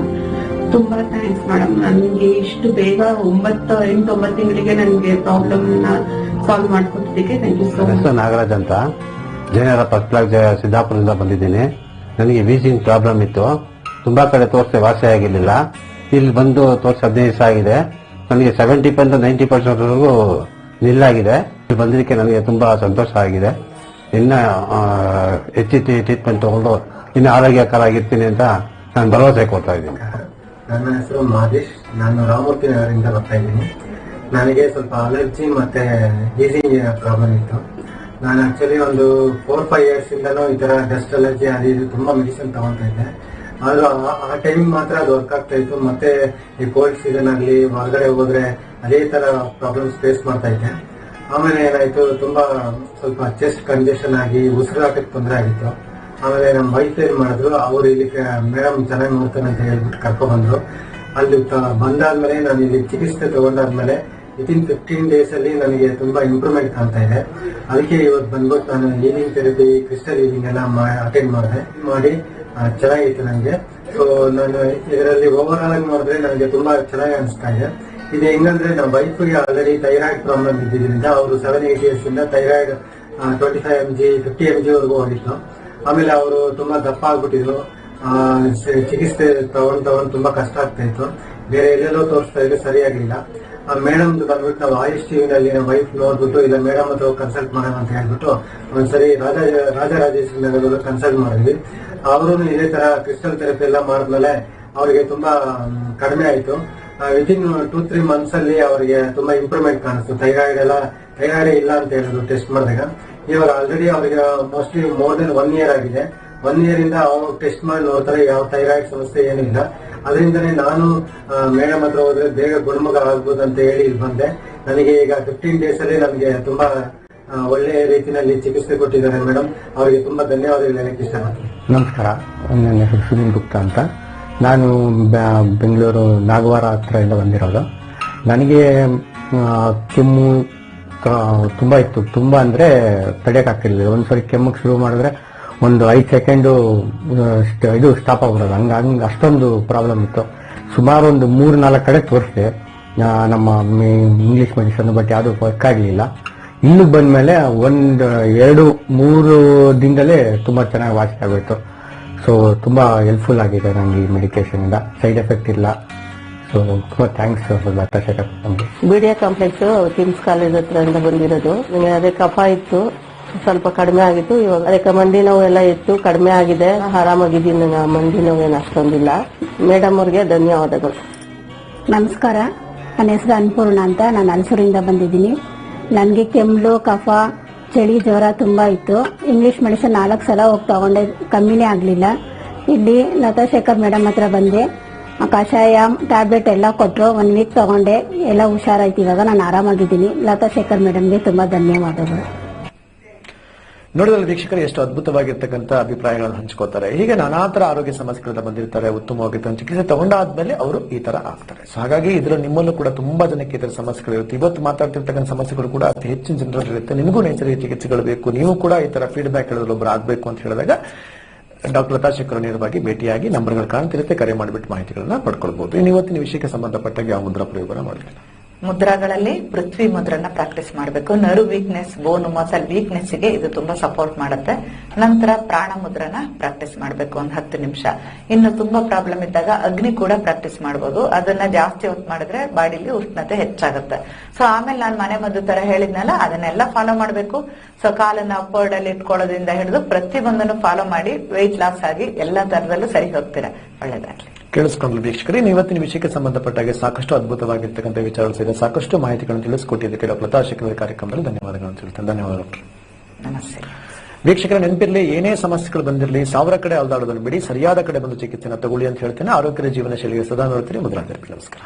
ತುಂಬಾ ಥ್ಯಾಂಕ್ಸ್ ಮೇಡಮ್. ನನಗೆ ಇಷ್ಟು ಬೇಗ ಒಂಬತ್ತು ಎಂಟು ಒಂಬತ್ತು ತಿಂಗಳಿಗೆ ನನಗೆ problem solve ಮಾಡ್ಕೊಟ್ಟಿದ್ದಕ್ಕೆ thank you so much Nagaraj ಅಂತ. ಜಯನಗರ ಫಸ್ಟ್ ಸಿದ್ದಾಪುರದಿಂದ ಬಂದಿದ್ದೀನಿ. ನನಗೆ ವೀಸಿಂಗ್ ಪ್ರಾಬ್ಲಮ್ ಇತ್ತು. ತುಂಬಾ ಕಡೆ ತೋರಿಸಿ ವಾಸಿ ಆಗಿರ್ಲಿಲ್ಲ. ಇಲ್ಲಿ ಬಂದು ತೋರಿಸಿ ಹದಿನೈದು ದಿವಸ ಆಗಿದೆ. ನನಗೆ ಸೆವೆಂಟಿ ಪರ್ಸೆಂಟ್ ನೈಂಟಿ ಪರ್ಸೆಂಟ್ ವರೆಗೂ ನಿಲ್ಲಾಗಿದೆ. ಇಲ್ಲಿ ಬಂದಿದ್ದಕ್ಕೆ ನನಗೆ ತುಂಬಾ ಸಂತೋಷ ಆಗಿದೆ. ಇನ್ನ ಹೆಚ್ಚಿ ಟ್ರೀಟ್ಮೆಂಟ್ ತಗೊಂಡು ಇನ್ನು ಆರೋಗ್ಯಕರ ಆಗಿರ್ತೀನಿ ಅಂತ ನಾನು ಭರವಸೆ ಕೊಡ್ತಾ ಇದ್ದೀನಿ. ನನ್ನ ಹೆಸರು ಮಾದೇಶ್. ನಾನು ರಾಮೂರ್ತಿ ನಗರದಿಂದ ಬರ್ತಾ ಇದ್ದೀನಿ. ನನಗೆ ಸ್ವಲ್ಪ ಅಲರ್ಜಿ ಮತ್ತೆ ಈಸಿಂಗ್ ಪ್ರಾಬ್ಲಮ್ ಇತ್ತು. ನಾನು ಆಕ್ಚುಲಿ ಒಂದು ಫೋರ್ ಫೈವ್ ಇಯರ್ಸ್ ಇಂದನೂ ಈ ತರ ಡಸ್ಟ್ ಅಲರ್ಜಿ ಅದು ತುಂಬಾ ಮೆಡಿಸಿನ್ ತಗೊಂತಾ ಇದ್ದೆ. ಆದ್ರೂ ಆ- ಟೈಮ್ ಮಾತ್ರ ಅದು ವರ್ಕ್ ಆಗ್ತಾ ಇತ್ತು. ಮತ್ತೆ ಈ ಕೋಲ್ಡ್ ಸೀಸನ್ ಆಗಲಿ, ಹೊರಗಡೆ ಹೋದ್ರೆ ಅದೇ ತರ ಪ್ರಾಬ್ಲಮ್ಸ್ ಫೇಸ್ ಮಾಡ್ತಾ ಇದ್ದೆ. ಆಮೇಲೆ ಏನಾಯ್ತು, ತುಂಬಾ ಸ್ವಲ್ಪ ಚೆಸ್ಟ್ ಕಂಜೆಷನ್ ಆಗಿ, ಉಸಿರಾಟಕ್ಕೆ ತೊಂದರೆ ಆಗಿತ್ತು. ಆಮೇಲೆ ನಮ್ಮ ವೈಫ್ ಏನ್ ಮಾಡಿದ್ರು, ಅವ್ರು ಇಲ್ಲಿ ಮೇಡಮ್ ಚೆನ್ನಾಗಿ ನೋಡ್ತಾನೆ ಅಂತ ಹೇಳ್ಬಿಟ್ಟು ಕರ್ಕೊಂಡ್ ಬಂದ್ರು ಅಲ್ಲಿ ಬಂದಾದ್ಮೇಲೆ ನಾನು ಇಲ್ಲಿ ಚಿಕಿತ್ಸೆ ತಗೊಂಡಾದ್ಮೇಲೆ ವಿತಿನ್ ಫಿಫ್ಟೀನ್ ಡೇಸ್ ಅಲ್ಲಿ ನನಗೆ ತುಂಬಾ ಇಂಪ್ರೂವ್ಮೆಂಟ್ ಕಾಣ್ತಾ ಇದೆ. ಅದಕ್ಕೆ ಇವತ್ತು ಬಂದ್ಬಿಟ್ಟು ನಾನು ಈಲಿಂಗ್ ಥೆರಪಿ ಕ್ರಿಸ್ಟಲ್ ಈಲಿಂಗ್ ಎಲ್ಲ ಅಟೆಂಡ್ ಮಾಡಿದೆ. ಮಾಡಿ ಚೆನ್ನಾಗಿತ್ತು ನನಗೆ ಸೊ ನಾನು ಇದರಲ್ಲಿ ಓವರ್ ಆಲ್ ಆಗಿ ನೋಡಿದ್ರೆ ನನಗೆ ತುಂಬಾ ಚೆನ್ನಾಗಿ ಅನಿಸ್ತಾ ಇದೆ. ಇದು ಹೆಂಗಂದ್ರೆ ನಮ್ಮ ವೈಫ್ಗೆ ಆಲ್ರೆಡಿ ಥೈರಾಯ್ಡ್ ಪ್ರಾಬ್ಲಮ್ ಇದ್ದಿದ್ರಿಂದ ಅವರು ಸೆವೆನ್ ಏಟ್ ಇಯರ್ಸ್ ಇಂದ thyroid twenty five M G fifty M G ವರೆಗೂ ಹೋಗಿತ್ತು ಆಮೇಲೆ ಅವರು ತುಂಬಾ ದಪ್ಪ ಆಗ್ಬಿಟ್ಟಿದ್ರು. ಆ, ಚಿಕಿತ್ಸೆ ತಗೊಂಡ್ ತಗೊಂಡ್ ತುಂಬಾ ಕಷ್ಟ ಆಗ್ತಾ ಇತ್ತು. ಬೇರೆ ಎಲ್ಲೆಲ್ಲೋ ತೋರಿಸ್ತಾ ಇದ್ರು ಸರಿಯಾಗಿಲ್ಲ ಮೇಡಮ್ ಬಂದ್ಬಿಟ್ಟು ನಾವು ಆಯುಷ್ ಟಿವಿನಲ್ಲಿ ನಮ್ಮ ವೈಫ್ ನೋಡ್ಬಿಟ್ಟು ಇಲ್ಲ ಮೇಡಮ್ ಹತ್ರ ಕನ್ಸಲ್ಟ್ ಮಾಡೋಣ ಅಂತ ಹೇಳ್ಬಿಟ್ಟು ಒಂದ್ಸರಿ ರಾಜ ರಾಜರಾಜೇಶ್ವರಿ ನಗರದಲ್ಲಿ ಕನ್ಸಲ್ಟ್ ಮಾಡಿದ್ವಿ. ಅವರು ಇದೇ ತರ ಕ್ರಿಸ್ಟಲ್ ಥೆರಪಿ ಎಲ್ಲ ಮಾಡಿದ್ಮೇಲೆ ಅವರಿಗೆ ತುಂಬಾ ಕಡಿಮೆ ಆಯ್ತು. ವಿತಿನ್ ಟೂ ತ್ರೀ ಮಂತ್ಸ್ ಅಲ್ಲಿ ಅವರಿಗೆ ತುಂಬಾ ಇಂಪ್ರೂವ್ಮೆಂಟ್ ಕಾಣಿಸ್ತು. ಥೈರಾಯ್ಡ್ ಎಲ್ಲ ಥೈರಾಯ್ಡ್ ಇಲ್ಲ ಅಂತ ಹೇಳಿದ್ರು ಟೆಸ್ಟ್ ಮಾಡಿದಾಗ. ಇವಾಗ ಆಲ್ರೆಡಿ ಅವರಿಗೆ mostly more than one year ಆಗಿದೆ. ಒನ್ ಇಯರ್ ಇಂದ ಅವ್ರು ಟೆಸ್ಟ್ ಮಾಡಿ ನೋಡ್ತಾರೆ ಯಾವ ಥೈರಾಯ್ಡ್ ಸಮಸ್ಯೆ ಏನಿಲ್ಲ ಅದರಿಂದನೇ ನಾನು ಮೇಡಮ್ ಹತ್ರ ಹೋದ್ರೆ ಬೇಗ ಗುಣಮುಖ ಆಗ್ಬೋದು ಅಂತ ಹೇಳಿ ಇಲ್ಲಿ ಬಂದೆ. ನನಗೆ ಈಗ ಫಿಫ್ಟೀನ್ ಡೇಸ್ ಅಲ್ಲಿ ನನಗೆ ತುಂಬಾ ಆ, ಒಳ್ಳೆ ರೀತಿಯಲ್ಲಿ ಚಿಕಿತ್ಸೆ ಕೊಟ್ಟಿದ್ದಾರೆ ಮೇಡಮ್ ಅವರಿಗೆ ತುಂಬಾ ಧನ್ಯವಾದಗಳು ಹೇಳಕ್ಕೆ ನಮಸ್ಕಾರ. ನನ್ನ ಹೆಸರು ಸುನಿಲ್ ಗುಪ್ತಾ ಅಂತ. ನಾನು ಬೆಂಗಳೂರು ನಾಗವಾರ ಹತ್ರ ಹತ್ರದಿಂದ ಬಂದಿರೋದು. ನನಗೆ ಕೆಮ್ಮು ತುಂಬ ಇತ್ತು. ತುಂಬಾ ಅಂದ್ರೆ ತಡೆಯಕ್ಕಾಗ್ತಿರ್ಲಿಲ್ಲ ಒಂದ್ಸರಿ ಕೆಮ್ಮಕ್ ಶುರು ಮಾಡಿದ್ರೆ ಒಂದು ಐದು ಸೆಕೆಂಡು ಇದು ಸ್ಟಾಪ್ ಆಗ್ಬಿಡೋದು. ಹಂಗ ಹಂಗ ಅಷ್ಟೊಂದು ಪ್ರಾಬ್ಲಮ್ ಇತ್ತು. ಸುಮಾರು ಒಂದು ಮೂರ್ ನಾಲ್ಕು ಕಡೆ ತೋರಿಸಿದೆ. ನಮ್ಮ ಇಂಗ್ಲಿಷ್ ಮೆಡಿಸನ್ ಬಟ್ ಯಾವುದು ವರ್ಕ್ ಆಗಲಿಲ್ಲ. ಇಲ್ಲಿಗೆ ಬಂದ್ಮೇಲೆ ಒಂದು ಎರಡು ಮೂರು ದಿನದಲ್ಲೇ ತುಂಬಾ ಚೆನ್ನಾಗಿ ವಾಸಿ ಆಗೋಯ್ತು. ಸೊ ತುಂಬಾ ಹೆಲ್ಪ್ಫುಲ್ ಆಗಿದೆ ನನಗೆ ಈ ಮೆಡಿಕೇಶನ್ ಇಂದ. ಸೈಡ್ ಎಫೆಕ್ಟ್ ಇಲ್ಲ. ಸೊ ತುಂಬಾ ಥ್ಯಾಂಕ್ಸ್ ಡಾಕ್ಟರ್ ಶೇಖರ್ ನಮಗೆ. ಬಿಡಿಎ ಕಾಂಪ್ಲೆಕ್ಸ್ ಕಿಮ್ಸ್ ಕಾಲೇಜ್ ಹತ್ರದಿಂದ ಬಂದಿರೋದು. ನನಗೆ ಅದೇ ಕಫ ಇತ್ತು. ಸ್ವಲ್ಪ ಕಡಿಮೆ ಆಗಿತ್ತು. ಇವಾಗ ಅದಕ್ಕೆ ಮಂಡಿ ನೋವು ಎಲ್ಲ ಇತ್ತು. ಕಡಿಮೆ ಆಗಿದೆ. ಆರಾಮಾಗಿದ್ದೀನಿ ನಾನು. ಮಂಡಿ ನೋವೇನು ಅಷ್ಟೊಂದಿಲ್ಲ. ಮೇಡಮ್ ಅವ್ರಿಗೆ ಧನ್ಯವಾದಗಳು. ನಮಸ್ಕಾರ. ನನ್ನ ಹೆಸರು ಅನ್ನಪೂರ್ಣ ಅಂತ. ನಾನು ಅಲ್ಸೂರಿಂದ ಬಂದಿದ್ದೀನಿ. ನನಗೆ ಕೆಮ್ಮು ಕಫ, ಚಳಿ, ಜ್ವರ ತುಂಬಾ ಇತ್ತು. ಇಂಗ್ಲೀಷ್ ಮೆಡಿಸನ್ ನಾಲ್ಕು ಸಲ ಹೋಗಿ ತಗೊಂಡೆ. ಕಮ್ಮಿನೇ ಆಗಲಿಲ್ಲ. ಇಲ್ಲಿ ಲತಾ ಶೇಖರ್ ಮೇಡಮ್ ಹತ್ರ ಬಂದೆ. ಕಷಾಯ, ಟ್ಯಾಬ್ಲೆಟ್ ಎಲ್ಲ ಕೊಟ್ಟರು ಒನ್ ವೀಕ್ ತಗೊಂಡೆ. ಎಲ್ಲ ಹುಷಾರಾಯ್ತು. ಇವಾಗ ನಾನು ಆರಾಮಾಗಿದ್ದೀನಿ. ಲತಾ ಶೇಖರ್ ಮೇಡಮ್ಗೆ ತುಂಬ ಧನ್ಯವಾದಗಳು. ನೋಡಿದ್ರೆ ವೀಕ್ಷಕರು ಎಷ್ಟು ಅದ್ಭುತವಾಗಿರ್ತಕ್ಕಂಥ ಅಭಿಪ್ರಾಯಗಳನ್ನು ಹಂಚ್ಕೋತಾರೆ ಹೀಗೆ ನಾನಾ ತರ ಆರೋಗ್ಯ ಸಮಸ್ಯೆಗಳಿಂದ ಬಂದಿರ್ತಾರೆ, ಉತ್ತಮವಾಗಿರ್ತಕ್ಕಂಥ ಚಿಕಿತ್ಸೆ ತಗೊಂಡಾದ್ಮೇಲೆ ಅವರು ಈ ತರ ಆಗ್ತಾರೆ. ಸೊ ಹಾಗಾಗಿ ಇದರ ನಿಮ್ಮಲ್ಲೂ ಕೂಡ ತುಂಬಾ ಜನಕ್ಕೆ ಇದರ ಸಮಸ್ಯೆಗಳಿರುತ್ತೆ ಇವತ್ತು ಮಾತಾಡ್ತಿರ್ತಕ್ಕಂಥ ಸಮಸ್ಯೆಗಳು ಕೂಡ ಅತಿ ಹೆಚ್ಚಿನ ಜನರಲ್ಲಿರುತ್ತೆ ನಿಮಗೂ ನೈಸರ್ಗಿಕ ಚಿಕಿತ್ಸೆಗಳು ಬೇಕು. ನೀವು ಕೂಡ ಈ ತರ ಫೀಡ್ಬ್ಯಾಕ್ ಹೇಳಿದ್ರೆ ಒಬ್ಬರು ಆಗ್ಬೇಕು ಅಂತ ಹೇಳಿದಾಗ ಡಾಕ್ಟರ್ ಲತಾ ಶೇಖರ್ ನೇರವಾಗಿ ಭೇಟಿಯಾಗಿ ನಂಬರ್ಗಳು ಕಾಣ್ತಿರುತ್ತೆ. ಕರೆ ಮಾಡಿಬಿಟ್ಟು ಮಾಹಿತಿಗಳನ್ನ ಪಡ್ಕೊಳ್ಬಹುದು ಇನ್ನು ಇವತ್ತಿನ ವಿಷಯಕ್ಕೆ ಸಂಬಂಧಪಟ್ಟಾಗಿ ಯಾವ ಮುದ್ರಾ ಪ್ರಯೋಗ ಮಾಡಿಲ್ಲ ಮುದ್ರಾಗಳಲ್ಲಿ ಪೃಥ್ವಿ ಮುದ್ರನ ಪ್ರಾಕ್ಟೀಸ್ ಮಾಡಬೇಕು. ನರು ವೀಕ್ನೆಸ್ ಬೋನ್ ಮಸಲ್ ವೀಕ್ನೆಸ್ಗೆ ಇದು ತುಂಬಾ ಸಪೋರ್ಟ್ ಮಾಡುತ್ತೆ. ನಂತರ ಪ್ರಾಣ ಮುದ್ರನ ಪ್ರಾಕ್ಟೀಸ್ ಮಾಡಬೇಕು ಒಂದು ಹತ್ತು ನಿಮಿಷ. ಇನ್ನು ತುಂಬಾ ಪ್ರಾಬ್ಲಮ್ ಇದ್ದಾಗ ಅಗ್ನಿ ಕೂಡ ಪ್ರಾಕ್ಟೀಸ್ ಮಾಡಬಹುದು ಅದನ್ನ ಜಾಸ್ತಿ ಹೊತ್ತು ಮಾಡಿದ್ರೆ ಬಾಡಿಲಿ ಉಷ್ಣತೆ ಹೆಚ್ಚಾಗುತ್ತೆ. ಸೊ ಆಮೇಲೆ ನಾನು ಮನೆ ಮದ್ದು ತರ ಹೇಳಿದ್ನಲ್ಲ, ಅದನ್ನೆಲ್ಲ ಫಾಲೋ ಮಾಡಬೇಕು. ಸೊ ಕಾಲನ್ನ ಅಪ್ವರ್ಡ್ ಅಲ್ಲಿ ಇಟ್ಕೊಳ್ಳೋದ್ರಿಂದ ಹಿಡಿದು ಪ್ರತಿಯೊಂದನ್ನು ಫಾಲೋ ಮಾಡಿ ವೆಯ್ಟ್ ಲಾಸ್ ಆಗಿ ಎಲ್ಲಾ ತರದಲ್ಲೂ ಸರಿ ಹೋಗ್ತೀರಾ? ಒಳ್ಳೇದಾಗ್ಲಿ. ಕೇಳಿಸ್ಕೊಂಡ್ಲು ವೀಕ್ಷಕರೇ ಇವತ್ತಿನ ವಿಷಯಕ್ಕೆ ಸಂಬಂಧಪಟ್ಟಾಗೆ ಸಾಕಷ್ಟು ಅದ್ಭುತವಾಗಿರ್ತಕ್ಕಂಥ ವಿಚಾರಗಳು ಸೇರಿ ಸಾಕಷ್ಟು ಮಾಹಿತಿಗಳನ್ನು ತಿಳಿಸಿಕೊಟ್ಟಿದ್ದಕ್ಕೆ ಡಾಕ್ಟರ್ ಲತಾ ಕಾರ್ಯಕ್ರಮದಲ್ಲಿ ಧನ್ಯವಾದಗಳನ್ನು ತಿಳಿಸ್ತೇನೆ. ಧನ್ಯವಾದ ಡಾಕ್ಟರ್ ನಮಸ್ತೆ. ವೀಕ್ಷಕರ ನೆನಪಿರಲಿ ಏನೇ ಸಮಸ್ಯೆಗಳು ಬಂದಿರಲಿ ಸಾವಿರ ಕಡೆ ಅಲ್ದಾಡೋದನ್ನು ಬಿಡಿ ಸರಿಯಾದ ಕಡೆ ಬಂದು ಚಿಕಿತ್ಸೆನ ತಗೊಳ್ಳಿ ಅಂತ ಹೇಳ್ತೇನೆ. ಆರೋಗ್ಯದ ಜೀವನ ಶೈಲಿಗೆ ಸದಾ ನೋಡ್ತೀನಿ ಮುದ್ರಾಂತರ್ಪಿ ನಮಸ್ಕಾರ.